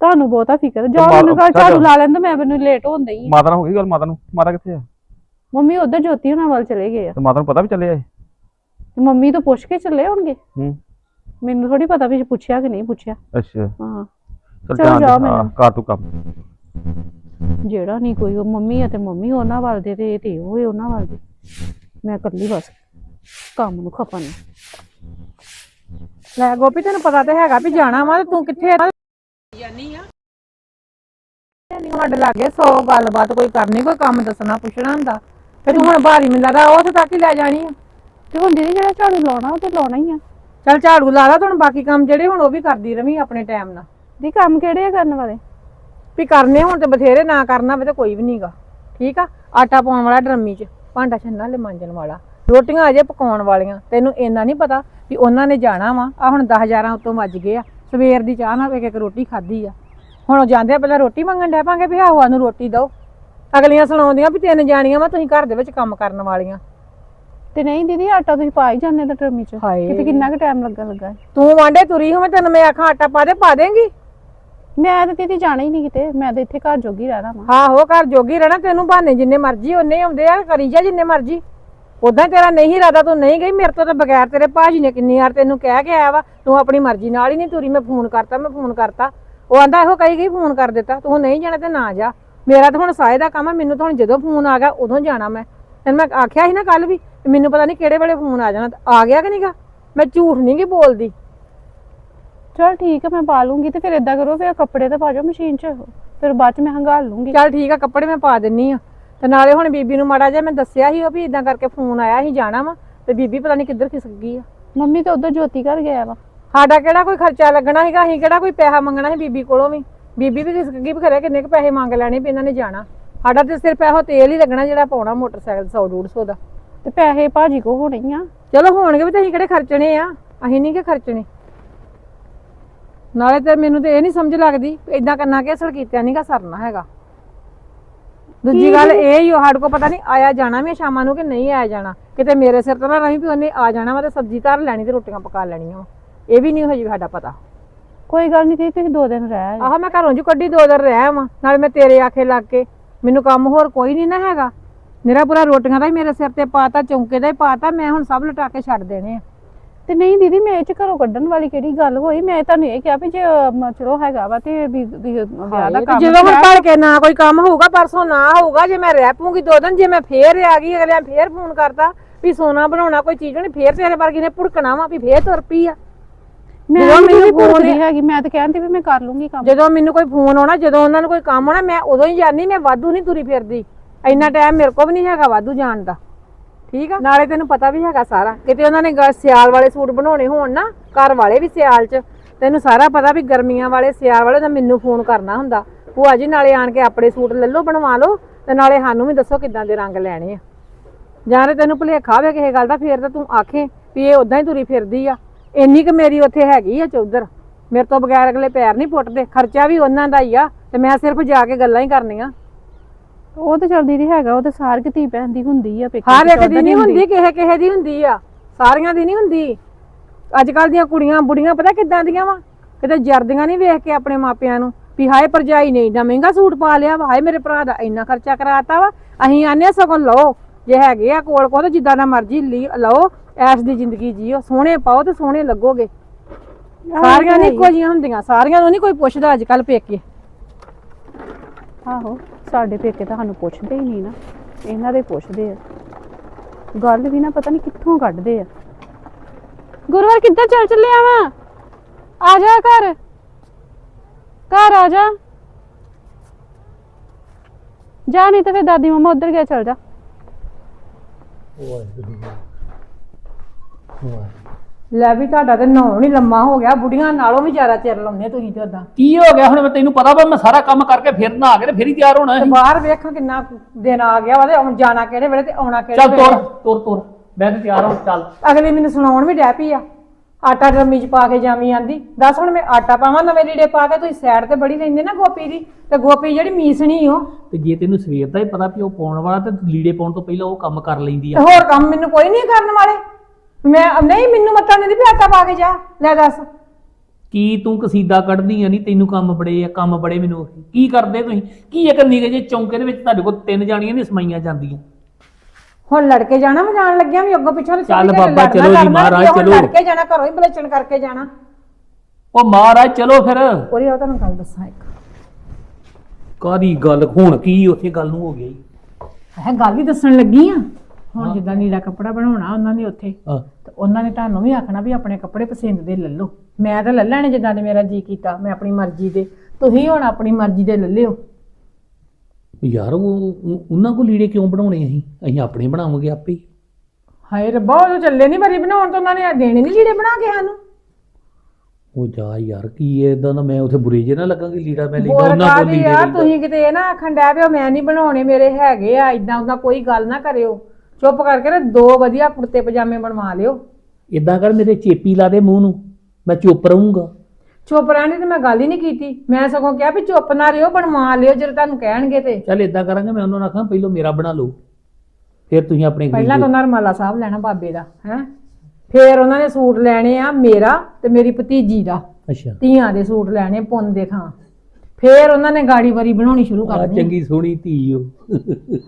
[SPEAKER 2] ਤੁਹਾਨੂੰ ਬਹੁਤਾ ਫਿਕਰ ਜਾ ਮੈਨੂੰ ਘਰ
[SPEAKER 3] ਚੱਲ
[SPEAKER 2] ਝਾੜੂ
[SPEAKER 3] ਜਾ।
[SPEAKER 2] ਲਾ ਲੈਂਦਾ ਮੈਂ ਮੈਨੂੰ ਲੇਟ ਹੋਣ ਦਈ
[SPEAKER 3] ਮਾਤਾ ਨਾਲ ਹੋ ਗਈ ਗੱਲ ਮਾਤਾ ਨੂੰ? ਮਾਤਾ ਕਿੱਥੇ ਆ?
[SPEAKER 2] ਮੰਮੀ ਉਧਰ ਜੋਤੀ ਉਹਨਾਂ ਵੱਲ ਚਲੇ ਗਏ ਆ।
[SPEAKER 3] ਤੇ ਮਾਤਾ ਨੂੰ ਪਤਾ ਵੀ ਚੱਲਿਆ ਇਹ?
[SPEAKER 2] ਤੇ ਮੰਮੀ ਤੋਂ ਪੁੱਛ ਕੇ ਚੱਲੇ ਹੋਣਗੇ?
[SPEAKER 3] ਹੂੰ।
[SPEAKER 2] ਮੈਨੂੰ ਥੋੜੀ ਪਤਾ ਵੀ ਪੁੱਛਿਆ ਕਿ ਨਹੀਂ ਪੁੱਛਿਆ।
[SPEAKER 3] ਅੱਛਾ।
[SPEAKER 2] ਹਾਂ।
[SPEAKER 3] ਚਲ
[SPEAKER 2] ਚੱਲ
[SPEAKER 3] ਧਿਆਨ
[SPEAKER 2] ਜਾ
[SPEAKER 3] ਦੇ। ਹਾਂ,
[SPEAKER 2] ਮੈਨੂੰ।
[SPEAKER 3] ਕਰ ਤੂੰ ਕੰਮ।
[SPEAKER 2] ਜਿਹੜਾ ਨਹੀਂ ਕੋਈ ਉਹ ਮੰਮੀ ਆ ਤੇ ਮੰਮੀ ਉਹਨਾਂ ਵੱਲ ਦੇ ਤੇ ਇਹ ਤੇ ਉਹ ਹੀ ਉਹਨਾਂ ਵੱਲ ਦੇ। ਮੈਂ ਇਕੱਲੀ ਬਸ ਕੰਮ ਨੂੰ ਖਪਨ
[SPEAKER 1] ਲੈ ਗੋਪੀ ਤੈਨੂੰ ਪਤਾ ਤੇ ਹੈਗਾ ਵੀ ਜਾਣਾ ਵਾ ਤੇ ਤੂੰ ਕਿੱਥੇ ਆ? ਜਾਨੀ ਆ ਨਹੀਂ ਸਾਡੇ ਲਾਗੇ ਸੌ ਗੱਲਬਾਤ ਕੋਈ ਕਰਨੀ ਕੋਈ ਕੰਮ ਦੱਸਣਾ ਪੁੱਛਣਾ ਹੁੰਦਾ। ਫਿਰ ਤੂੰ ਹੁਣ ਭਾਰੀ ਮੈਨੂੰ ਲੱਗਦਾ ਉਹ ਤੱਕ ਹੀ ਲੈ ਜਾਣੀ ਆ।
[SPEAKER 2] ਤੇ ਹੁਣ ਦੀਦੀ ਜਿਹੜਾ ਝਾੜੂ ਲਾਉਣਾ ਉਹ ਤੇ ਲਾਉਣਾ ਹੀ ਆ।
[SPEAKER 1] ਚੱਲ ਝਾੜੂ ਲਾ ਲਾ ਤੇ ਹੁਣ ਬਾਕੀ ਕੰਮ ਜਿਹੜੇ ਹੁਣ ਉਹ ਵੀ ਕਰਦੀ ਰਵੀਂ ਆਪਣੇ ਟਾਈਮ ਨਾਲ।
[SPEAKER 2] ਦੀ ਕੰਮ ਕਿਹੜੇ ਆ ਕਰਨ ਵਾਲੇ?
[SPEAKER 1] ਵੀ ਕਰਨੇ ਹੁਣ ਤੇ ਬਥੇਰੇ ਨਾ ਕਰਨਾ ਵੇ ਤੇ ਕੋਈ ਵੀ ਨਹੀਂਗਾ ਠੀਕ ਆ? ਆਟਾ ਪਾਉਣ ਵਾਲਾ ਡਰਮੀ 'ਚ ਭਾਂਡਾ ਛੰਨਾ ਲੈ ਮਾਂਜਣ ਵਾਲਾ। ਰੋਟੀਆਂ ਅਜੇ ਪਕਾਉਣ ਵਾਲੀਆਂ ਤੈਨੂੰ ਇੰਨਾ ਨਹੀਂ ਪਤਾ ਵੀ ਉਹਨਾਂ ਨੇ ਜਾਣਾ ਵਾ। ਆ ਹੁਣ 10 11 ਉੱਤੋਂ ਵੱਜ ਗਏ ਆ। ਸਵੇਰ ਦੀ ਚਾਹ ਨਾਲ ਇੱਕ ਇੱਕ ਰੋਟੀ ਖਾਧੀ ਆ। ਹੁਣ ਉਹ ਜਾਂਦੇ ਆ ਪਹਿਲਾਂ ਰੋਟੀ ਮੰਗਣ ਡੈ ਪਾਂਗੇ ਵੀ ਆਹੋ ਸਾਨੂੰ ਰੋਟੀ ਦਿਓ। ਅਗਲੀਆਂ ਸੁਣਾਉਂਦੀਆਂ ਵੀ ਤਿੰਨ ਜਾਣੀਆਂ ਵਾ ਤੁਸੀਂ ਘਰ ਦੇ ਵਿੱਚ ਕੰਮ ਕਰਨ ਵਾਲੀਆਂ।
[SPEAKER 2] ਤੇ ਨਹੀਂ ਦੀਦੀ ਆਟਾ ਤੁਸੀਂ ਪਾ ਹੀ ਜਾਂਦੇ ਤਾਂ ਟਰਮੀ ਚ। ਕਿਤੇ ਕਿੰਨਾ ਕੁ ਟਾਈਮ ਲੱਗਣ ਲੱਗਾ ਹੈ।
[SPEAKER 1] ਤੂੰ ਵਾਂਡੇ ਤੁਰੀ ਹੋਵੇਂ ਤੈਨੂੰ ਮੈਂ ਆਖਾਂ ਆਟਾ ਪਾ ਦੇ ਪਾ ਦੇਂਗੀ?
[SPEAKER 2] ਮੈਂ ਤਾਂ ਦੀਦੀ ਜਾਣਾ ਹੀ ਨਹੀਂ ਕਿਤੇ, ਮੈਂ ਤਾਂ ਇੱਥੇ ਘਰ ਜੋਗੀ ਰਹਿਣਾ ਵਾ।
[SPEAKER 1] ਆਹੋ, ਘਰ ਜੋਗੀ ਰਹਿਣਾ, ਤੈਨੂੰ ਬਹਾਨੇ ਜਿੰਨੇ ਮਰਜ਼ੀ ਉਹਨੇ ਆਉਂਦੇ ਆ, ਕਰੀ ਜਾ ਜਿੰਨੇ ਮਰਜ਼ੀ। ਉਦਾਂ ਤੇਰਾ ਨਹੀਂ ਇਰਾਦਾ, ਤੂੰ ਨਹੀਂ ਗਈ, ਮੇਰੇ ਤੋਂ ਤਾਂ ਬਗੈਰ ਤੇਰੇ ਭਾਜੀ ਨੇ ਕਿੰਨੀ ਵਾਰ ਤੈਨੂੰ ਕਹਿ ਕੇ ਆਇਆ ਵਾ, ਤੂੰ ਆਪਣੀ ਮਰਜ਼ੀ ਨਾਲ ਹੀ ਨਹੀਂ ਤੁਰੀ, ਮੈਂ ਫੋਨ ਕਰਤਾ, ਮੈਂ ਫੋਨ ਕਰਤਾ। ਉਹ ਆਂਦਾ, ਇਹੋ ਕਹੀ ਗਈ, ਫੋਨ ਕਰ ਦਿੱਤਾ, ਤੂੰ ਨਹੀਂ ਜਾਣਾ ਤੇ ਨਾ ਜਾ। ਮੇਰਾ ਤਾਂ ਹੁਣ ਸਾਏ ਦਾ ਕੰਮ ਆ, ਮੈਨੂੰ ਤਾਂ ਹੁਣ ਜਦੋਂ ਫੋਨ ਆ ਗਿਆ, ਉਦੋਂ ਜਾਣਾ ਮੈਂ। ਤੈਨੂੰ ਮੈਂ ਆਖਿਆ ਸੀ ਨਾ ਕੱਲ ਵੀ, ਮੈਨੂੰ ਪਤਾ ਨਹੀਂ ਕਿਹੜੇ ਵੇਲੇ ਫੋਨ ਆ ਜਾਣਾ, ਆ ਗਿਆ ਕਿ ਨਹੀਂਗਾ ਮੈਂ ਝੂਠ ਨਹੀਂ ਗੀ ਬੋਲਦੀ।
[SPEAKER 2] ਚਲ ਠੀਕ ਹੈ ਮੈਂ ਪਾ ਲੂੰਗੀ ਤੇ ਫਿਰ ਇਦਾਂ ਕਰੋ ਫਿਰ ਕੱਪੜੇ ਤਾਂ ਪਾ ਜਾਓ ਮਸ਼ੀਨ 'ਚ। ਫਿਰ ਬਾਅਦ 'ਚ ਮੈਂ ਹੰਗਾਲ ਲੂੰਗੀ।
[SPEAKER 1] ਚੱਲ ਠੀਕ ਆ ਕੱਪੜੇ ਮੈਂ ਪਾ ਦਿੰਨੀ ਆ। ਤੇ ਨਾਲੇ ਹੁਣ ਬੀਬੀ ਨੂੰ ਮਾੜਾ ਜਿਹਾ ਮੈਂ ਦੱਸਿਆ ਸੀ ਉਹ ਵੀ ਇਦਾਂ ਕਰਕੇ ਫੋਨ ਆਇਆ ਸੀ ਜਾਣਾ ਵਾ ਤੇ ਬੀਬੀ ਪਤਾ ਨਹੀਂ ਕਿੱਧਰ ਖਿਸਕ ਗਈ ਆ।
[SPEAKER 2] ਮੰਮੀ ਤਾਂ ਉਧਰ ਜੋਤੀ ਘਰ ਗਿਆ ਵਾ।
[SPEAKER 1] ਸਾਡਾ ਕਿਹੜਾ ਕੋਈ ਖਰਚਾ ਲੱਗਣਾ ਸੀਗਾ ਅਸੀਂ ਕਿਹੜਾ ਕੋਈ ਪੈਸਾ ਮੰਗਣਾ ਸੀ ਬੀਬੀ ਕੋਲੋਂ ਵੀ। ਬੀਬੀ ਵੀ ਖਿਸਕ ਗਈ ਵੀ ਖਰੇ ਕਿੰਨੇ ਕੁ ਪੈਸੇ ਮੰਗ ਲੈਣੇ ਵੀ ਇਹਨਾਂ ਨੇ ਜਾਣਾ। ਸਾਡਾ ਤੇ ਸਿਰਫ ਇਹੋ ਤੇਲ ਹੀ ਲੱਗਣਾ ਜਿਹੜਾ ਪਾਉਣਾ ਮੋਟਰਸਾਈਕਲ 100 150 ਦਾ।
[SPEAKER 2] ਤੇ ਪੈਸੇ ਭਾਜੀ ਕੋ ਹੋਣੇ ਹੀ ਆ?
[SPEAKER 1] ਚਲੋ ਹੋਣਗੇ ਵੀ ਤੇ ਅਸੀਂ ਕਿਹੜੇ ਖਰਚਣੇ ਆ? ਅਸੀਂ ਨਹੀਂ ਕਿ ਖਰਚਣੇ। ਨਾਲੇ ਤੇ ਮੈਨੂੰ ਤੇ ਇਹ ਨਹੀਂ ਸਮਝ ਲੱਗਦੀ ਇਦਾਂ ਕਰਨਾ ਕਿ ਅਸਲ ਕੀਤਿਆ ਨਹੀਂਗਾ ਸਰਨਾ ਹੈਗਾ। ਦੂਜੀ ਗੱਲ ਇਹ ਹੀ ਸਾਡੇ ਕੋ ਪਤਾ ਨਹੀਂ ਆਇਆ ਜਾਣਾ ਵੀ ਸ਼ਾਮਾਂ ਨੂੰ ਕਿ ਨਹੀਂ ਆਇਆ ਜਾਣਾ। ਕਿਤੇ ਮੇਰੇ ਸਿਰ ਤੇ ਨਾ ਰਹੀ ਵੀ ਉਹਨੇ ਆ ਜਾਣਾ ਵਾ ਤੇ ਸਬਜ਼ੀ ਧਰ ਲੈਣੀ ਤੇ ਰੋਟੀਆਂ ਪਕਾ ਲੈਣੀਆਂ ਵਾ। ਇਹ ਵੀ ਨਹੀਂ ਹਜੇ ਸਾਡਾ ਪਤਾ।
[SPEAKER 2] ਕੋਈ ਗੱਲ ਨਹੀਂ ਤੁਸੀਂ ਦੋ ਦਿਨ ਰਹਿ।
[SPEAKER 1] ਆਹ ਮੈਂ ਘਰੋਂ ਜੀ ਕੱਢੀ ਦੋ ਦਿਨ ਰਹਿ ਵਾਂ ਨਾਲ ਮੈਂ ਤੇਰੇ ਆਖੇ ਲੱਗ ਕੇ। ਮੈਨੂੰ ਕੰਮ ਹੋਰ ਕੋਈ ਨਹੀਂ ਨਾ ਹੈਗਾ। ਮੇਰਾ ਪੂਰਾ ਰੋਟੀਆਂ ਦਾ ਹੀ ਮੇਰੇ ਸਿਰ ਤੇ ਪਾਤਾ ਚੌਂਕੇ ਦਾ ਹੀ ਪਾਤਾ ਮੈਂ ਹੁਣ ਸਭ ਲਟਾ ਕੇ ਛੱਡ ਦੇਣੇ ਆ।
[SPEAKER 2] ਤੇ ਨਹੀਂ ਦੀਦੀ ਮੈਂ ਇਹ ਚ ਘਰੋਂ ਕੱਢਣ ਵਾਲੀ ਕਿਹੜੀ ਗੱਲ ਹੋਈ? ਮੈਂ ਤੁਹਾਨੂੰ ਇਹ ਕਿਹਾ ਵੀ ਜੇ ਅਮ, ਚਲੋ ਹੈਗਾ ਵਾ ਤੇ ਵੀ ਵੀ ਵਿਆਹ ਦਾ
[SPEAKER 1] ਤੇ
[SPEAKER 2] ਕੰਮ
[SPEAKER 1] ਜਦੋਂ ਹੁਣ। ਭੜ ਕੇ ਨਾ ਕੋਈ ਕੰਮ ਹੋਊਗਾ ਪਰਸੋਂ ਨਾ ਹੋਊਗਾ ਜੇ ਮੈਂ ਰਹਿ ਪੂੰਗੀ ਦੋ ਦਿਨ ਜੇ ਮੈਂ ਫੇਰ ਆ ਗਈ ਅਗਲਿਆਂ ਫੇਰ ਫੋਨ ਕਰਤਾ ਵੀ ਸੋਨਾ ਬਣਾਉਣਾ ਕੋਈ ਚੀਜ਼ ਨਹੀਂ ਫੇਰ ਤੇਰੇ ਵਰਗੀ ਨੇ ਭੁੜਕਣਾ ਵਾ ਵੀ ਫੇਰ ਤੁਰ ਪਈ ਆ।
[SPEAKER 2] ਮੈਂ
[SPEAKER 1] ਜਦੋਂ
[SPEAKER 2] ਮੈਨੂੰ
[SPEAKER 1] ਮੈਨੂੰ
[SPEAKER 2] ਵੀ
[SPEAKER 1] phone-
[SPEAKER 2] ਹੈਗੀ ਮੈਂ ਤਾਂ ਕਹਿੰਦੀ ਵੀ ਮੈਂ ਕਰ ਲੂੰਗੀ ਕੰਮ।
[SPEAKER 1] ਜਦੋਂ ਮੈਨੂੰ ਕੋਈ ਫੋਨ ਆਉਣਾ ਜਦੋਂ ਉਹਨਾਂ ਨੂੰ ਕੋਈ ਕੰਮ ਆਉਣਾ ਮੈਂ ਉਦੋਂ ਹੀ ਜਾਣੀ ਮੈਂ ਵਾਧੂ ਨਹੀਂ ਤੁਰੀ ਫਿਰਦੀ। ਇੰਨਾ ਟਾਈਮ ਮੇਰੇ ਕੋਲ ਵੀ ਨਹੀਂ ਹੈਗਾ ਵਾਧੂ ਜਾਣ ਦਾ। ਠੀਕ ਆ? ਨਾਲੇ ਤੈਨੂੰ ਪਤਾ ਵੀ ਹੈਗਾ ਸਾਰਾ। ਕਿਤੇ ਉਹਨਾਂ ਨੇ ਗ- ਸਿਆਲ ਵਾਲੇ ਸੂਟ ਬਣਾਉਣੇ ਹੋਣ ਨਾ, ਘਰ ਵਾਲੇ ਵੀ ਸਿਆਲ 'ਚ। ਤੈਨੂੰ ਸਾਰਾ ਪਤਾ ਵੀ ਗਰਮੀਆਂ ਵਾਲੇ ਸਿਆਲ ਵਾਲੇ ਦਾ ਮੈਨੂੰ ਫੋਨ ਕਰਨਾ ਹੁੰਦਾ। ਭੂਆ ਜੀ, ਨਾਲੇ ਆਣ ਕੇ ਆਪਣੇ ਸੂਟ ਲੈ ਲਓ, ਬਣਵਾ ਲਓ, ਤੇ ਨਾਲੇ ਸਾਨੂੰ ਵੀ ਦੱਸੋ ਕਿੱਦਾਂ ਦੇ ਰੰਗ ਲੈਣੇ ਆ। ਜਾਂ ਤੇ ਤੈਨੂੰ ਭੁਲੇਖਾ ਹੋਵੇ ਕਿਸੇ ਗੱਲ ਦਾ, ਫੇਰ ਤਾਂ ਤੂੰ ਆਖੇ ਵੀ ਇਹ ਉਦਾਂ ਹੀ ਤੁਰੀ ਫਿਰਦੀ ਆ। ਇੰਨੀ ਕੁ ਮੇਰੀ ਉੱਥੇ ਹੈਗੀ ਆ ਚੌਧਰ। ਮੇਰੇ ਤੋਂ ਬਗੈਰ ਅਗਲੇ ਪੈਰ ਨਹੀਂ ਪੁੱਟਦੇ। ਖਰਚਾ ਵੀ ਉਹਨਾਂ ਦਾ ਹੀ ਆ, ਤੇ ਮੈਂ ਸਿਰਫ ਜਾ ਕੇ ਗੱਲਾਂ ਹੀ ਕਰਨੀਆਂ।
[SPEAKER 2] ਉਹ ਤਾਂ ਚੱਲ ਦੀਦੀ ਹੈਗਾ ਉਹ ਤਾਂ ਸਾਰ ਕਿ ਧੀ ਭੈਣ ਦੀ ਹੁੰਦੀ ਆ ਪੇਕੇ
[SPEAKER 1] ਹਰ ਇੱਕ ਦੀ ਨਹੀਂ ਹੁੰਦੀ ਕਿਸੇ ਕਿਸੇ ਦੀ ਹੁੰਦੀ ਆ। ਸਾਰੀਆਂ ਦੀ ਨਹੀਂ ਹੁੰਦੀ। ਅੱਜ ਕੱਲ ਦੀਆਂ ਕੁੜੀਆਂ ਬੁੜੀਆਂ ਪਤਾ ਕਿੱਦਾਂ ਦੀਆਂ ਵਾ? ਕਿਤੇ ਜਰਦੀਆਂ ਨਹੀਂ ਵੇਖ ਕੇ ਆਪਣੇ ਮਾਪਿਆਂ ਨੂੰ ਵੀ ਹਾਏ ਪਰਜਾਈ ਨੇ ਇੰਨਾ ਮਹਿੰਗਾ ਸੂਟ ਪਾ ਲਿਆ ਵਾ ਹਾਏ ਮੇਰੇ ਭਰਾ ਦਾ ਇੰਨਾ ਖਰਚਾ ਕਰਾਤਾ ਵਾ। ਅਸੀਂ ਆਨੇ ਸਗੋਂ ਲਓ ਜੇ ਹੈਗੇ ਆ ਕੋਲ ਕੋਲ ਜਿੱਦਾਂ ਦਾ ਮਰਜ਼ੀ ਲਈ- ਲਓ ਐਸ ਦੀ ਜ਼ਿੰਦਗੀ ਜੀਓ। ਸੋਹਣੇ ਪਾਓ ਤੇ ਸੋਹਣੇ ਲੱਗੋਗੇ। ਸਾਰੀਆਂ ਨਹੀਂ ਇੱਕੋ ਜੀਆਂ ਹੁੰਦੀਆਂ ਸਾਰੀਆਂ ਨੂੰ ਨਹੀਂ ਕੋਈ ਪੁੱਛਦਾ ਅੱਜ ਕੱਲ ਪੇਕੇ।
[SPEAKER 2] ਆਹੋ, ਸਾਡੇ ਪੇਕੇ ਤਾਂ ਸਾਨੂੰ ਪੁੱਛਦੇ ਹੀ ਨਹੀਂ ਨਾ, ਇਹਨਾਂ ਦੇ ਪੁੱਛਦੇ ਆ। ਗੱਲ ਵੀ ਨਾ ਪਤਾ ਨਹੀਂ ਕਿੱਥੋਂ ਕੱਢਦੇ ਆ। ਗੁਰੂਵਾਰ ਕਿੱਧਰ ਚੱਲ ਚੱਲਿਆ ਵਾ? ਆ ਜਾ ਘਰ। ਘਰ ਆ ਜਾ। ਜਾ ਨਹੀਂ ਤਾਂ ਫਿਰ ਦਾਦੀ ਮਮਾ ਉੱਧਰ ਗਿਆ, ਚੱਲ ਜਾ।
[SPEAKER 1] ਲੈ ਵੀ ਤੁਹਾਡਾ ਤੇ ਨਹਾਉਣ ਹੀ ਲੰਮਾ ਹੋ ਗਿਆ ਬੁੜੀਆਂ ਨਾਲੋਂ ਵੀ ਜ਼ਿਆਦਾ ਚਿਰ ਲਾਉਂਦੇ ਤੁਸੀਂ ਤੇ ਉਦਾਂ
[SPEAKER 4] ਕੀ ਹੋ ਗਿਆ? ਹੁਣ ਮੈਂ ਤੈਨੂੰ ਪਤਾ ਵਾ ਮੈਂ ਸਾਰਾ ਕੰਮ ਕਰਕੇ ਫਿਰ ਨਾ ਆ ਕੇ ਤੇ ਫਿਰ ਹੀ ਤਿਆਰ ਹੋਣਾ
[SPEAKER 1] ਤੇ
[SPEAKER 4] ਹੈ
[SPEAKER 1] ਬਾਹਰ ਵੇਖਾਂ ਕਿੰਨਾ ਦਿਨ ਆ ਗਿਆ ਵਾ ਤੇ ਹੁਣ ਜਾਣਾ ਕਿਹੜੇ ਵੇਲੇ ਤੇ ਆਉਣਾ ਕਿਹੜੇ
[SPEAKER 4] ਚੱਲ
[SPEAKER 1] ਵੇਲੇ।
[SPEAKER 4] ਤੁਰ ਤੁਰ ਤੁਰ। ਮੈਂ ਤੇ ਤਿਆਰ ਹਾਂ ਚੱਲ।
[SPEAKER 1] ਅਗਲੀ ਮੈਨੂੰ ਸੁਣਾਉਣ ਵੀ ਡੈ ਪਈ ਆ। ਆਟਾ ਡਰਮੀ ਚ ਪਾ ਕੇ ਜਾਵੀਂ ਆਂਦੀ। ਦੱਸ ਹੁਣ ਮੈਂ ਆਟਾ ਪਾਵਾਂ ਨਵੇਂ ਲੀੜੇ ਪਾ ਕੇ ਤੁਸੀਂ ਸਾਈਡ ਤੇ ਬੜੀ ਰਹਿੰਦੇ ਨਾ ਗੋਪੀ ਦੀ। ਤੇ ਗੋਪੀ ਜਿਹੜੀ ਮੀਸਣੀ ਓ।
[SPEAKER 4] ਤੇ ਜੇ ਤੈਨੂੰ ਸਵੇਰ ਦਾ ਹੀ ਪਤਾ ਵੀ ਉਹ ਪਾਉਣ ਵਾਲਾ ਤੇ ਤੂੰ ਲੀੜੇ ਪਾਉਣ ਤੋਂ ਪਹਿਲਾਂ ਉਹ ਕੰਮ ਕਰ ਲੈਂਦੀ
[SPEAKER 1] ਤੇ
[SPEAKER 4] ਆ
[SPEAKER 1] ਹੋਰ ਕੰਮ ਮੈਨੂੰ ਕੋਈ ਨਹੀਂ ਕਰਨ ਵਾਲੇ। ਮੈਂ ਨਹੀਂ ਮੈਨੂੰ ਮਤਾਂ ਨਹੀਂ ਵੀ ਆਟਾ ਪਾ ਕੇ ਜਾ ਲੈ ਦੱਸ।
[SPEAKER 4] ਕੀ ਤੂੰ ਕਸੀਦਾ ਕੱਢਦੀ ਆ? ਨਹੀਂ ਤੈਨੂੰ ਕੰਮ ਬੜੇ ਆ ਕੰਮ ਬੜੇ ਮੈਨੂੰ ਕੀ ਕਰਦੇ ਤੁਸੀਂ? ਕੀ ਇੱਕ ਨਿੱਕੇ ਜਿਹੇ ਚੌਂਕੇ ਦੇ ਵਿੱਚ ਤੁਹਾਡੇ ਕੋਲ ਤਿੰਨ ਜਾਣੀਆਂ ਨਹੀਂ ਸਮਾਈਆਂ ਜਾਂਦੀਆਂ?
[SPEAKER 1] ਹੁਣ ਲੜਕੇ ਜਾਣਾ ਮੈਂ ਜਾਣ ਲੱਗਿਆ ਵੀ ਅੱਗੋਂ ਪਿੱਛੋਂ ਤੇ
[SPEAKER 4] ਚੱਲ ਬਾਬਾ, ਚਲੋ ਜੀ, ਮਹਾਰਾਜ, ਚਲੋ।
[SPEAKER 1] ਲੜਕੇ ਜਾਣਾ ਘਰੋਂ ਹੀ ਬਲੇਚਣ ਕਰਕੇ ਜਾਣਾ।
[SPEAKER 4] ਉਹ ਮਹਾਰਾਜ ਚਲੋ ਫਿਰ।
[SPEAKER 1] ਉਹਦੀ ਉਹ ਤੁਹਾਨੂੰ ਗੱਲ ਦੱਸਾਂ ਇੱਕ।
[SPEAKER 4] ਕਾਦੀ ਗੱਲ? ਹੁਣ ਕੀ? ਉੱਥੇ ਗੱਲ ਨੂੰ ਹੋ ਜੀ
[SPEAKER 1] ਹੈ ਗੱਲ ਹੀ ਦੱਸਣ ਲੱਗੀ ਆ। ਹੁਣ ਜਿੱਦਾਂ ਨੀਲਾ ਕੱਪੜਾ ਬਣਾਉਣਾ ਉਹਨਾਂ ਨੇ ਉੱਥੇ
[SPEAKER 4] ਹਾਂ।
[SPEAKER 1] ਤੇ ਉਹਨਾਂ ਨੇ ਤੁਹਾਨੂੰ ਵੀ ਆਖਣਾ ਵੀ ਆਪਣੇ ਕੱਪੜੇ ਪਸੰਦ ਦੇ ਲੈ ਲਓ। ਮੈਂ ਤਾਂ ਲੈ ਲੈਣੇ ਜਿੱਦਾਂ ਦੇ ਮੇਰਾ ਜੀ ਕੀਤਾ ਮੈਂ ਆਪਣੀ ਮਰਜ਼ੀ ਦੇ। ਤੁਸੀਂ ਹੁਣ ਆਪਣੀ ਮਰਜ਼ੀ ਦੇ ਲੈ ਲਿਓ।
[SPEAKER 4] ਯਾਰ ਉਹ ਉਹ- ਉਹਨਾਂ ਕੋ ਲੀੜੇ ਕਿਉਂ ਬਣਾਉਣੇ ਅਸੀਂ? ਅਸੀਂ ਆਪਣੇ ਬਣਾਵਾਂਗੇ ਆਪੇ ਹੀ।
[SPEAKER 1] ਹਾਏ ਰੱਬਾ ਉਹ ਚੱਲੇ ਨਹੀਂ ਬਰੀ ਬਣਾਉਣ ਤਾਂ ਉਹਨਾਂ ਨੇ ਦੇਣੇ ਨਹੀਂ ਲੀੜੇ ਬਣਾ ਕੇ ਸਾਨੂੰ।
[SPEAKER 4] ਉਹ ਜਾ ਯਾਰ ਕੀ ਇਦਾਂ ਦਾ ਮੈਂ ਉੱਥੇ ਬੁਰੇ ਜੇ ਨਾ ਲੱਗਾਂਗੇ ਲੀੜਾ ਮੈਂ ਲੈਂਦਾ ਉਹਨਾਂ ਕੋਲ
[SPEAKER 1] ਕਾਦੀ
[SPEAKER 4] ਲੀੜੇ ਲੈਂਦਾ।
[SPEAKER 1] ਤੁਸੀਂ ਕਿਤੇ ਇਹ ਨਾ ਆਖਣ ਡੈ ਪਿਓ ਮੈਂ ਨਹੀਂ ਬਣਾਉਣੇ ਮੇਰੇ ਹੈਗੇ ਆ ਇਦਾਂ ਉਹਦਾ ਕੋਈ ਗੱਲ ਨਾ ਕਰਿਓ। ਚੁੱਪ ਕਰਕੇ ਨਾ ਦੋ ਵਧੀਆ ਕੁੜਤੇ ਪਜਾਮੇ ਬਣਵਾ ਲਿਓ।
[SPEAKER 4] ਇਦਾਂ ਕਰ ਮੇਰੇ ਚੇਪੀ ਲਾ ਦੇ ਮੂੰਹ ਨੂੰ ਮੈਂ ਚੁੱਪ ਰਹੂੰਗਾ।
[SPEAKER 1] ਚੁੱਪ ਰਹਿਣੀ ਤੇ ਮੈਂ ਗੱਲ ਹੀ ਨਹੀਂ ਕੀਤੀ। ਮੈਂ ਸਗੋਂ ਕਿਹਾ ਵੀ ਚੁੱਪ ਨਾ ਰਿਓ ਬਣਵਾ ਲਿਓ ਜਦੋਂ ਤੁਹਾਨੂੰ ਕਹਿਣਗੇ ਤੇ।
[SPEAKER 4] ਚੱਲ ਇਦਾਂ ਕਰਾਂਗੇ ਮੈਂ ਉਹਨਾਂ ਨੂੰ ਆਖਾਂ ਪਹਿਲਾਂ ਮੇਰਾ ਬਣਾ ਲਓ ਫਿਰ ਤੁਸੀਂ ਆਪਣੇ
[SPEAKER 1] ਪਹਿਲਾਂ। ਤਾਂ ਉਹਨਾਂ ਰਮਾਲਾ ਸਾਹਿਬ ਲੈਣਾ ਬਾਬੇ ਦਾ ਹੈ? ਫੇਰ ਉਹਨਾਂ ਨੇ ਸੂਟ ਲੈਣੇ ਆ ਮੇਰਾ ਤੇ ਮੇਰੀ ਭਤੀਜੀ ਦਾ।
[SPEAKER 4] ਅੱਛਾ।
[SPEAKER 1] ਧੀਆਂ ਦੇ ਸੂਟ ਲੈਣੇ ਪੁੰਨ ਦੇ ਥਾਂ। ਫੇਰ ਉਹਨਾਂ ਨੇ ਗਾੜੀ ਵਾਰੀ ਬਣਾਉਣੀ ਸ਼ੁਰੂ
[SPEAKER 4] ਆ
[SPEAKER 1] ਕਰ ਦਿੱਤੀ।
[SPEAKER 4] ਚੰਗੀ ਸੋਹਣੀ ਧੀ ਓ।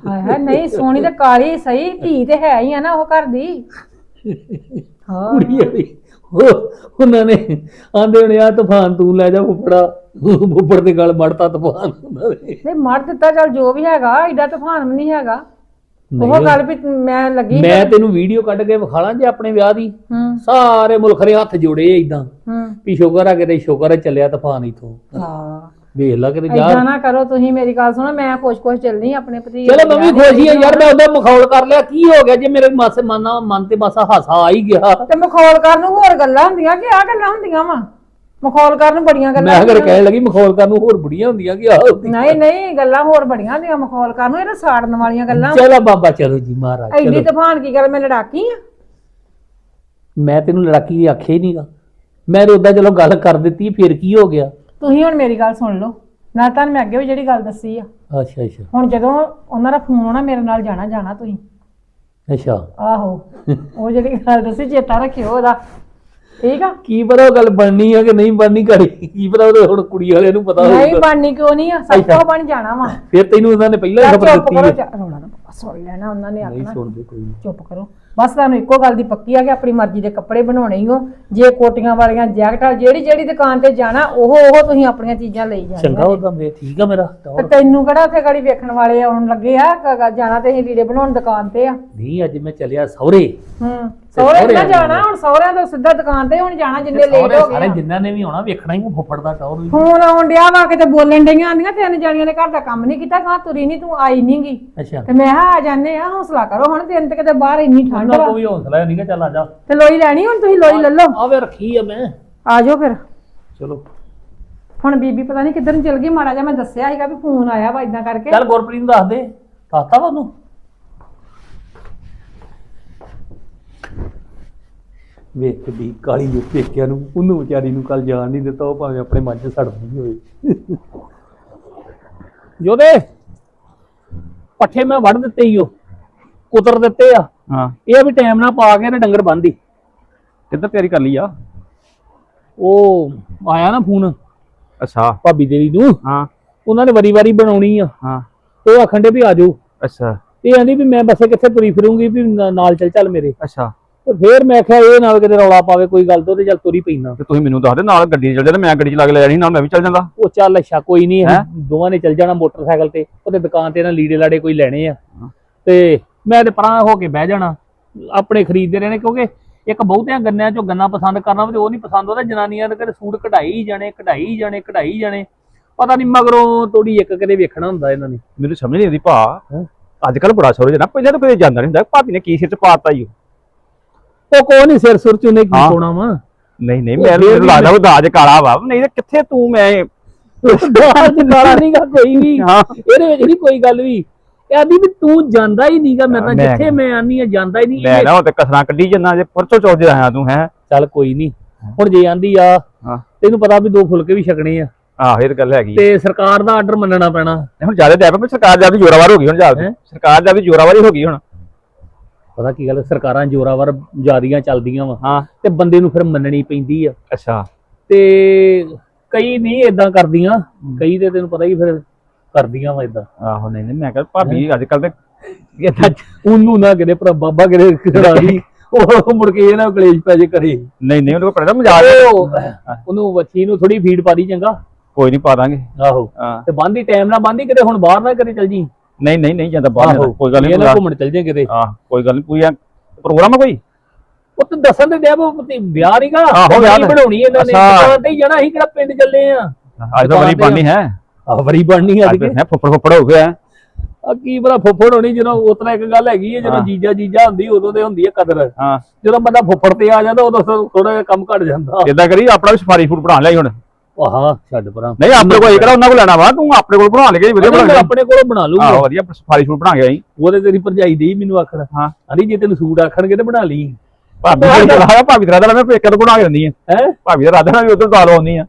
[SPEAKER 1] ਹਾਏ ਹਾਏ ਨਹੀਂ ਸੋਹਣੀ ਤੇ ਕਾਲੀ ਸਹੀ ਧੀ ਤੇ ਹੈ ਹੀ ਆ ਨਾ ਉਹ ਘਰ ਦੀ। ਹਾਂ।
[SPEAKER 4] ਕੁੜੀ ਵਾਲੀ ਉਹ ਉਹਨਾਂ ਨੇ ਆਂਦੇ ਹੋਣੇ ਆ ਤੂਫਾਨ ਤੂੰ ਲੈ ਜਾ ਫੁੱਫੜਾ ਫੁੱਫੜ ਦੇ ਗਲ ਮੜਤਾ ਤੂਫਾਨ ਉਹਨਾਂ ਨੇ
[SPEAKER 1] ਨਹੀਂ ਮਰ ਦਿੱਤਾ ਚੱਲ ਜੋ ਵੀ ਹੈਗਾ ਐਡਾ ਤੂਫਾਨ ਵੀ ਨਹੀਂ ਹੈਗਾ। ਉਹ ਗੱਲ ਵੀ ਮੈਂ ਲੱਗੀ
[SPEAKER 4] ਮੈਂ ਤੈਨੂੰ ਵੀਡੀਓ ਕੱਢ ਕੇ ਵਿਖਾਲਾਂ ਜੇ ਆਪਣੇ ਵਿਆਹ ਦੀ।
[SPEAKER 1] ਹੂੰ।
[SPEAKER 4] ਸਾਰੇ ਮੁਲਕ ਦੇ ਹੱਥ ਜੋੜੇ ਇਦਾਂ
[SPEAKER 1] ਹੂੰ।
[SPEAKER 4] ਵੀ ਸ਼ੁਕਰ ਆ ਕਿਤੇ ਸ਼ੁਕਰ ਆ ਚੱਲਿਆ ਤੂਫਾਨ ਇਥੋਂ।
[SPEAKER 1] ਹਾਂ।
[SPEAKER 4] ਵੇਖ ਲਾ ਕਿਤੇ ਜਾ।
[SPEAKER 1] ਐਦਾਂ ਨਾ ਕਰੋ ਤੁਸੀਂ ਮੇਰੀ ਗੱਲ ਸੁਣੋ ਮੈਂ ਖੁਸ਼ ਖੁਸ਼ ਚੱਲਣੀ ਆਪਣੇ ਭਤੀ
[SPEAKER 4] ਚਲੋ ਮੈਂ ਵੀ ਖੁਸ਼ੀ ਆ ਯਾਰ ਮੈਂ ਉਹਦਾ ਮਖੌਲ ਕਰ ਲਿਆ ਕੀ ਹੋ ਗਿਆ ਜੇ ਮੇਰੇ ਮਾਸੇ ਮਨ ਮਨ ਤੇ ਬਸ ਹਾਸਾ ਆ ਹੀ ਗਿਆ।
[SPEAKER 1] ਤੇ ਮਖੌਲ ਕਰਨ ਨੂੰ ਹੋਰ ਗੱਲਾਂ ਹੁੰਦੀਆਂ ਕਿ ਆ ਗੱਲਾਂ ਹੁੰਦੀਆਂ ਵਾ? ਮਖੌਲ ਕਰਨ ਨੂੰ ਬੜੀਆਂ ਗੱਲਾਂ
[SPEAKER 4] ਮੈਂ ਅਗਰ
[SPEAKER 1] ਹੁੰਦੀਆਂ।
[SPEAKER 4] ਕਹਿਣ ਲੱਗੀ ਮਖੌਲ ਕਰਨ ਨੂੰ ਹੋਰ ਬੁੜੀਆਂ ਹੁੰਦੀਆਂ ਕਿ ਆਹ ਹੁੰਦੀ
[SPEAKER 1] ਨਹੀਂ ਨਹੀਂ ਗੱਲਾਂ ਹੋਰ ਬੜੀਆਂ ਹੁੰਦੀਆਂ ਮਖੌਲ ਕਰਨ ਨੂੰ ਇਹ ਤਾਂ ਸਾੜਨ ਵਾਲੀਆਂ ਗੱਲਾਂ।
[SPEAKER 4] ਚਲੋ ਬਾਬਾ ਚਲੋ ਜੀ ਮਹਾਰਾਜ
[SPEAKER 1] ਐਡੀ
[SPEAKER 4] ਚਲੋ।
[SPEAKER 1] ਤੂਫਾਨ ਕੀ ਗੱਲ ਮੈਂ ਲੜਾਕੀ ਆ?
[SPEAKER 4] ਮੈਂ ਤੈਨੂੰ ਲੜਾਕੀ ਦੀ ਆਖਿਆ ਹੀ ਨਹੀਂਗਾ ਮੈਂ ਤਾਂ ਉਦਾਂ ਚਲੋ ਗੱਲ ਕਰ ਦਿੱਤੀ ਫਿਰ ਕੀ ਹੋ ਗਿਆ?
[SPEAKER 1] ਤੁਸੀਂ ਹੁਣ ਮੇਰੀ ਗੱਲ ਸੁਣ ਲਓ। ਨਾ ਤਾਂ ਮੈਂ ਅੱਗੇ ਵੀ ਜਿਹੜੀ ਗੱਲ ਦੱਸੀ ਆ।
[SPEAKER 4] ਅੱਛਾ ਅੱਛਾ।
[SPEAKER 1] ਹੁਣ ਜਦੋਂ ਉਹਨਾਂ ਦਾ ਫੋਨ ਆਉਣਾ ਮੇਰੇ ਨਾਲ ਜਾਣਾ ਜਾਣਾ ਤੁਸੀਂ।
[SPEAKER 4] ਅੱਛਾ।
[SPEAKER 1] ਆਹੋ। ਉਹ ਜਿਹੜੀ ਗੱਲ ਦੱਸੀ ਚੇਤਾ ਰੱਖਿਓ ਉਹਦਾ। ਠੀਕ ਆ?
[SPEAKER 4] ਕੀ ਪਤਾ ਉਹ ਗੱਲ ਬਣਨੀ ਆ ਕਿ ਨਹੀਂ ਬਣਨੀ ਘਰੇ ਕੀ ਪਤਾ ਉਹਦੇ ਹੁਣ ਕੁੜੀ ਵਾਲਿਆਂ ਨੂੰ ਪਤਾ
[SPEAKER 1] ਨਹੀਂ
[SPEAKER 4] ਹੋਊਗਾ।
[SPEAKER 1] ਬਣਨੀ ਕਿਉਂ ਨਹੀਂ ਆ? ਸਭ ਤੋਂ ਬਣ ਜਾਣਾ ਵਾ।
[SPEAKER 4] ਫਿਰ ਤੈਨੂੰ ਉਹਨਾਂ ਨੇ ਪਹਿਲਾਂ ਹੀ ਖਬਰ ਦਿੱਤੀ ਹੈ
[SPEAKER 1] ਰੋਣਾ ਨਾ ਸੁਣ ਲੈਣਾ ਉਹਨਾਂ ਨੇ
[SPEAKER 4] ਨਹੀਂ
[SPEAKER 1] ਆਖਣਾ।
[SPEAKER 4] ਸੁਣਦੇ ਕੋਈ ਨਹੀਂ
[SPEAKER 1] ਚੁੱਪ ਕਰੋ। ਬਸ ਤੁਹਾਨੂੰ ਇੱਕੋ ਗੱਲ ਦੀ ਪੱਕੀ ਆ ਕਿ ਆਪਣੀ ਮਰਜ਼ੀ ਦੇ ਕੱਪੜੇ ਬਣਾਉਣੇ ਹੀ ਹੋ। ਜੇ ਕੋਟੀਆਂ ਵਾਲੀਆਂ ਜੈਕਟਾਂ ਜਿਹੜੀ ਜਿਹੜੀ ਦੁਕਾਨ ਤੇ ਜਾਣਾ ਉਹ ਉਹ ਤੁਸੀਂ ਆਪਣੀਆਂ ਚੀਜ਼ਾਂ ਲਈ
[SPEAKER 4] ਚੰਗਾ
[SPEAKER 1] ਜਾਣੀਆਂ
[SPEAKER 4] ਉਹਦਾ ਮੇ ਠੀਕ ਆ ਮੇਰਾ
[SPEAKER 1] ਤੇ। ਤੈਨੂੰ ਕਿਹੜਾ ਉੱਥੇ ਗਾੜੀ ਵੇਖਣ ਵਾਲੇ ਆਉਣ ਲੱਗੇ ਆ ਕ- ਜਾਣਾ ਤੇ ਅਸੀਂ ਲੀੜੇ ਬਣਾਉਣ ਦੁਕਾਨ ਤੇ ਆ।
[SPEAKER 4] ਨਹੀਂ ਅੱਜ ਮੈਂ ਚੱਲਿਆ ਸਹੁਰੇ।
[SPEAKER 1] ਹੂੰ ਸਹੁਰੇ ਨਾ
[SPEAKER 4] ਆ
[SPEAKER 1] ਜਾਣਾ ਹੁਣ ਸਹੁਰਿਆਂ ਤੋਂ ਸਿੱਧਾ ਦੁਕਾਨ ਤੇ ਹੁਣ ਜਾਣਾ ਜਿੰਨੇ ਲੇਟ
[SPEAKER 4] ਸਹੁਰੇ
[SPEAKER 1] ਹੋ
[SPEAKER 4] ਸਾਰੇ
[SPEAKER 1] ਗਏ
[SPEAKER 4] ਜਿੰਨਾਂ ਨੇ ਵੀ ਆਉਣਾ ਵੇਖਣਾ ਹੀ ਉਹ ਫੁੱਫੜ ਦਾ ਟੌਰ ਵੀ।
[SPEAKER 1] ਫੋਨ ਆਉਣ ਡਿਆ ਵਾ ਕਿਤੇ ਬੋਲਣ ਡਈਆਂ ਆਂਦੀਆਂ ਤਿੰਨ ਜਾਣੀਆਂ ਨੇ ਘਰ ਦਾ ਕੰਮ ਨਹੀਂ ਕੀਤਾ ਕਹਾਂ ਤੁਰੀ ਨਹੀਂ ਤੂੰ ਆਈ ਨੀ ਗੀ।
[SPEAKER 4] ਅੱਛਾ।
[SPEAKER 1] ਤੇ ਮੈਂ ਕਿਹਾ ਆ ਜਾਂਦੇ ਆ ਹੌਸਲਾ ਕਰੋ ਹੁਣ ਦਿਨ ਤੇ ਕਿਤੇ ਬਾਹਰ ਇੰਨੀ ਠੰਡ
[SPEAKER 4] ਉਹਨਾਂ
[SPEAKER 1] ਵਾ
[SPEAKER 4] ਕੋ ਵੀ ਹੌਸਲਾ ਨਹੀਂਗਾ ਚੱਲ ਆ ਜਾ।
[SPEAKER 1] ਤੇ ਲੋਈ ਲੈਣੀ ਹੁਣ ਤੁਸੀਂ ਲੋਈ ਲੈ ਲਓ।
[SPEAKER 4] ਆਵੇ ਰੱਖੀ ਆ ਮੈਂ।
[SPEAKER 1] ਆ ਜਾਓ ਫਿਰ।
[SPEAKER 4] ਚਲੋ।
[SPEAKER 1] ਹੁਣ ਬੀਬੀ ਪਤਾ ਨਹੀਂ ਕਿੱਧਰ ਨੂੰ ਚਲ ਗਈ ਮਾੜਾ ਜਿਹਾ ਮੈਂ ਦੱਸਿਆ ਸੀਗਾ ਵੀ ਫੋਨ ਆਇਆ ਵਾ ਇਦਾਂ ਕਰਕੇ।
[SPEAKER 4] ਚੱਲ ਗੁਰਪ੍ਰੀਤ ਨੂੰ ਦੱਸ ਦੇ। ਦੱਸਤਾ ਵਾ ਉਹਨੂੰ? ਵੇਖ ਕਿੱਡੀ ਕਾਲੀ ਜੋ ਪੇਕਿਆਂ ਨੂੰ ਉਹਨੂੰ ਵਿਚਾਰੀ ਨੂੰ ਕੱਲ ਜਾਣ ਨਹੀਂ ਦਿੱਤਾ ਉਹ ਭਾਵੇਂ ਆਪਣੇ ਮੱਝ ਸੜਦੀ ਹੋਵੇ। ਜੋਦੇ ਪੱਠੇ ਮੈਂ ਵੱਢ ਦਿੱਤੇ ਈ ਉਹ ਕੁਤਰ ਦਿੱਤੇ ਆ।
[SPEAKER 3] ਹਾਂ।
[SPEAKER 4] ਇਹ ਵੀ ਟਾਈਮ ਨਾਲ ਪਾ ਕੇ ਤੇ ਡੰਗਰ ਬੰਦੀ
[SPEAKER 3] ਕਿੱਧਰ ਤਿਆਰੀ ਕਰ ਲਈ ਆ।
[SPEAKER 4] ਉਹ ਆਇਆ ਨਾ ਫੋਨ
[SPEAKER 3] ਅੱਛਾ।
[SPEAKER 4] ਭਾਬੀ ਦੇਵੀ ਨੂੰ।
[SPEAKER 3] ਹਾਂ।
[SPEAKER 4] ਉਹਨਾਂ ਨੇ ਵਾਰੀ ਵਾਰੀ ਬਣਾਉਣੀ ਆ।
[SPEAKER 3] ਹਾਂ।
[SPEAKER 4] ਉਹ ਆਖਣ ਦੇ ਵੀ ਆ ਜਾਓ।
[SPEAKER 3] ਅੱਛਾ।
[SPEAKER 4] ਇਹ ਆਂਦੀ ਵੀ ਮੈਂ ਬੱਸੇ ਕਿੱਥੇ ਤੁਰੀ ਫਿਰੂੰਗੀ ਵੀ ਨਾ- ਨਾਲ ਚੱਲ ਚੱਲ ਮੇਰੇ।
[SPEAKER 3] ਅੱਛਾ।
[SPEAKER 4] ਤੇ ਫੇਰ ਮੈਂ ਕਿਹਾ ਇਹ ਨਾਲ ਕਿਤੇ ਰੌਲਾ ਪਾਵੇ ਕੋਈ ਗੱਲ ਤੋਂ ਤੇ ਚੱਲ ਤੁਰੀ ਪੈਣਾ
[SPEAKER 3] ਤੇ ਤੁਸੀਂ ਮੈਨੂੰ ਦੱਸ ਦੇ ਨਾਲ ਗੱਡੀ 'ਚ ਚੱਲ ਜਾਂਦੇ ਮੈਂ ਗੱਡੀ 'ਚ ਲਾ ਕੇ ਲੈ ਜਾਣੀ ਨਾਲ ਮੈਂ ਵੀ ਚੱਲ ਜਾਂਦਾ।
[SPEAKER 4] ਉਹ ਚੱਲ ਅੱਛਾ ਕੋਈ ਨਹੀਂ
[SPEAKER 3] ਹੈਂ?
[SPEAKER 4] ਦੋਵਾਂ ਨੇ ਚੱਲ ਜਾਣਾ ਮੋਟਰਸਾਈਕਲ ਤੇ। ਉਹਦੇ ਦੁਕਾਨ ਤੇ ਨਾ ਲੀੜੇ ਲਾੜੇ ਕੋਈ ਲੈਣੇ ਆ। ਤੇ ਮੈਂ ਤੇ ਪਰਾਂ ਹੋ ਕੇ ਬਹਿ ਜਾਣਾ ਆਪਣੇ ਖਰੀਦਦੇ ਰਹਿਣੇ ਕਿਉਂਕਿ ਇੱਕ ਬਹੁਤਿਆਂ ਗੰਨਿਆਂ ਚੋਂ ਗੰਨਾ ਪਸੰਦ ਕਰਨਾ ਤੇ ਉਹ ਨਹੀਂ ਪਸੰਦ ਉਹਦਾ ਜਨਾਨੀਆਂ ਦੇ ਘਰੇ ਸੂਟ ਕਢਾਈ ਜਾਣੇ ਕਢਾਈ ਜਾਣੇ ਕਢਾਈ ਜਾਣੇ ਪਤਾ ਨਹੀਂ ਮਗਰੋਂ ਤੋੜੀ ਇੱਕ ਕਦੇ ਵੇਖਣਾ ਹੁੰਦਾ ਇਹਨਾਂ ਨੇ
[SPEAKER 3] ਮੈਨੂੰ ਸਮਝ ਨਹੀਂ ਆਉਂਦੀ ਭਾ? ਅੱਜ ਕੱਲ ਬੜਾ ਸੋਰੇ ਜਨਾ ਪਹਿਲਾਂ ਤਾਂ ਕਦੇ ਜਾਂਦਾ ਨਹੀਂ ਹੁੰਦਾ ਭਾਬੀ ਨੇ ਕੀ ਸਿਰ 'ਚ ਪਾਤਾ ਈ।
[SPEAKER 4] ਉਹ ਕੋਈ ਨਹੀਂ ਸਿਰ ਸੁਰ ਚ ਉਹਨੇ ਕੀ। ਪਾਉਣਾ ਵਾ
[SPEAKER 3] ਨਹੀਂ ਨਹੀਂ ਮੈਂ ਮੈਨੂੰ ਲੱਗਦਾ ਉਹ ਦਾਜ ਕਾਲਾ ਵਾ ਨਹੀਂ ਤੇ ਕਿੱਥੇ ਤੂੰ ਮੈਂ
[SPEAKER 4] ਦਾਜ ਗਾਲਾ ਨਹੀਂਗਾ ਕੋਈ ਵੀ ਇਹਦੇ ਵਿੱਚ ਨਹੀਂ ਕੋਈ ਗੱਲ ਵੀ ਇਹ ਆਦੀ ਵੀ ਤੂੰ ਜਾਂਦਾ ਹੀ ਨਹੀਂਗਾ ਮੈਂ ਤਾਂ
[SPEAKER 3] ਮੈਂ-
[SPEAKER 4] ਜਿੱਥੇ ਮੈਂ ਆਨੀ ਆ ਜਾਂਦਾ ਹੀ ਨਹੀਂ
[SPEAKER 3] ਮੈਂ ਨਾ ਉਹ ਤੇ ਕਸਰਾਂ ਕੱਢੀ ਜੰਨਾ ਜੇ ਪਰਚੋ ਚੌਥ ਦੇ ਆਇਆ ਤੂੰ ਹੈ?
[SPEAKER 4] ਚੱਲ ਕੋਈ ਨਹੀਂ ਹੁਣ ਜੇ ਆਂਦੀ ਆ
[SPEAKER 3] ਹਾਂ।
[SPEAKER 4] ਤੈਨੂੰ ਪਤਾ ਵੀ ਦੋ ਫੁਲਕੇ ਵੀ ਛਕਣੇ ਆ।
[SPEAKER 3] ਆਹ ਇਹ ਤਾਂ ਗੱਲ ਹੈਗੀ।
[SPEAKER 4] ਤੇ ਸਰਕਾਰ ਦਾ ਆਰਡਰ ਮੰਨਣਾ ਪੈਣਾ।
[SPEAKER 3] ਹੁਣ ਜ਼ਿਆਦਾ ਜਾਇ ਪਰ ਸਰਕਾਰ ਜ਼ਿਆਦਾ ਜ਼ੋਰਾਵਰ ਹੋ ਗਈ ਹੁਣ ਜ਼ਿਆਦਾ? ਸਰਕਾਰ ਜ਼ਿਆਦਾ ਜ਼ੋਰਾਵਰ ਹੀ ਹੋ ਗਈ ਹੁਣ।
[SPEAKER 4] ਪਤਾ ਕੀ ਗੱਲ ਸਰਕਾਰਾਂ ਜੋਰਾਵਰ ਜਿਆਦੀਆਂ ਚੱਲਦੀਆਂ ਵਾ।
[SPEAKER 3] ਹਾਂ।
[SPEAKER 4] ਤੇ ਬੰਦੇ ਨੂੰ ਫਿਰ ਮੰਨਣੀ ਪੈਂਦੀ ਆ।
[SPEAKER 3] ਅੱਛਾ।
[SPEAKER 4] ਤੇ ਕਈ ਨਹੀਂ ਇਦਾਂ ਕਰਦੀਆਂ। ਕਈ ਤੇ ਤੈਨੂੰ ਪਤਾ ਹੀ ਫਿਰ ਕਰਦੀਆਂ ਵਾ ਇਦਾਂ
[SPEAKER 3] ਆਹੋ ਨਹੀਂ ਨਹੀਂ ਮੈਂ ਕਿਹਾ ਭਾਬੀ ਅੱਜ ਕੱਲ ਤੇ ਏਦਾਂ
[SPEAKER 4] ਉਹਨੂੰ ਨਾ ਕਿਤੇ ਪਰ ਬਾਬਾ ਕਿਤੇ ਖੜਾ ਦੀ ਉਹ ਮੁੜ ਕੇ ਇਹ ਨਾ ਕਲੇਸ਼ ਪੈ ਜੇ ਕਰੇ
[SPEAKER 3] ਨਹੀਂ ਨਹੀਂ ਉਹਨੂੰ ਪਤਾ ਮਜ਼ਾਕ ਹੈ।
[SPEAKER 4] ਉਹ ਉਹਨੂੰ ਵੱਛੀ ਨੂੰ ਥੋੜੀ ਫੀਡ ਪਾ ਦੀ ਚੰਗਾ।
[SPEAKER 3] ਕੋਈ ਨਹੀਂ ਪਾ ਦਾਂਗੇ।
[SPEAKER 4] ਆਹੋ।
[SPEAKER 3] ਹਾਂ।
[SPEAKER 4] ਤੇ ਬੰਦੀ ਟਾਈਮ ਨਾਲ ਬੰਦੀ ਕਿਤੇ ਹੁਣ ਬਾਹਰ ਨਾ ਕਰੇ ਚਲ ਜੀ।
[SPEAKER 3] ਨਹੀਂ ਨਹੀਂ ਨਹੀਂ ਜਾਂਦਾ ਬਾਹਰ। ਕੋਈ ਗੱਲ ਨਹੀਂ
[SPEAKER 4] ਘੁੰਮਣ ਚਲ ਜੇ ਕਿਤੇ।
[SPEAKER 3] ਆਹ ਕੋਈ ਗੱਲ ਨਹੀਂ ਕੋਈ ਪ੍ਰੋਗਰਾਮ ਆ ਕੋਈ?
[SPEAKER 4] ਉਹ ਤੇ ਦੱਸਣ ਤੇ ਡਿਆ ਵਿਆਹ ਨਹੀਂਗਾ
[SPEAKER 3] ਦਾ।
[SPEAKER 4] ਬਣਾਉਣੀ ਇਹਨਾਂ ਨੇ। ਤੇ ਹੀ ਜਾਣਾ ਅਸੀਂ ਕਿਹੜਾ ਪਿੰਡ ਚੱਲੇ ਆ।
[SPEAKER 3] ਅੱਜ ਤਾਂ ਬੜੀ ਬਾਨੀ ਹੈ।
[SPEAKER 4] ਆ ਬੜੀ ਬਣਨੀ ਅੱਜ
[SPEAKER 3] ਅੱਜ
[SPEAKER 4] ਕੇ।
[SPEAKER 3] ਫੁੱਫੜ ਫੁੱਫੜ ਹੋ ਗਿਆ।
[SPEAKER 4] ਆ ਕੀ ਬੜਾ ਫੁੱਫੜ ਹੋਣੀ ਜਦੋਂ ਉਤਨਾ ਇੱਕ ਗੱਲ ਹੈਗੀ ਹੈ ਜਦੋਂ
[SPEAKER 3] ਹਾਂ।
[SPEAKER 4] ਜੀਜਾ ਜੀਜਾ ਹੁੰਦੀ ਉਦੋਂ ਤੇ ਹੁੰਦੀ ਹੈ ਕਦਰ।
[SPEAKER 3] ਹਾਂ।
[SPEAKER 4] ਜਦੋਂ ਬੰਦਾ ਫੁੱਫੜ ਤੇ ਆ ਜਾਂਦਾ ਉਦੋਂ ਥੋੜਾ ਜਿਹਾ ਕੰਮ ਘਟ ਜਾਂਦਾ।
[SPEAKER 3] ਇਦਾਂ ਕਰੀ ਆਪਣਾ ਵੀ ਸਫਾਰੀ ਫੂਡ ਬਣਾ ਲਿਆ ਹੁਣ।
[SPEAKER 4] ਆਹਾਂ ਛੱਡ ਪਰਾਂ।
[SPEAKER 3] ਨਹੀਂ ਆਪਣੇ ਕੋਲ ਇਹ ਕਿਹੜਾ ਉਹਨਾਂ ਕੋਲ ਲੈਣਾ ਵਾ ਤੂੰ ਆਪਣੇ ਕੋਲ ਬਣਾ ਲੇਗਾ ਵਧੀਆ
[SPEAKER 4] ਨਹੀਂ,
[SPEAKER 3] ਬਣਾ
[SPEAKER 4] ਮੈਂ ਆਪਣੇ ਕੋਲੋਂ ਬਣਾ ਲੂੰਗਾ
[SPEAKER 3] ਆਹੋ ਵਧੀਆ ਸਫਾਰੀ ਫੂਡ ਬਣਾ ਗਿਆ ਜੀ
[SPEAKER 4] ਉਹਦੇ ਤੇਰੀ ਭਰਜਾਈ ਦੀ ਮੈਨੂੰ ਆਖਣ।
[SPEAKER 3] ਹਾਂ।
[SPEAKER 4] ਅਰੇ ਜੇ ਤੈਨੂੰ ਸੂਟ ਆਖਣਗੇ ਤੇ ਬਣਾ ਲਈ।
[SPEAKER 3] ਭਾਬੀ ਦਾ ਭਾਬੀ ਦਾ ਮੈਂ ਪੇਕੇ ਤੋਂ ਬਣਾ ਕੇ ਦਿੰਦੀ ਆ।
[SPEAKER 4] ਹੈ?
[SPEAKER 3] ਭਾਬੀ ਦਾ ਰਾਦਾ ਵੀ ਉਧਰ ਦਾਲ ਆਉਂਦੀ ਆ।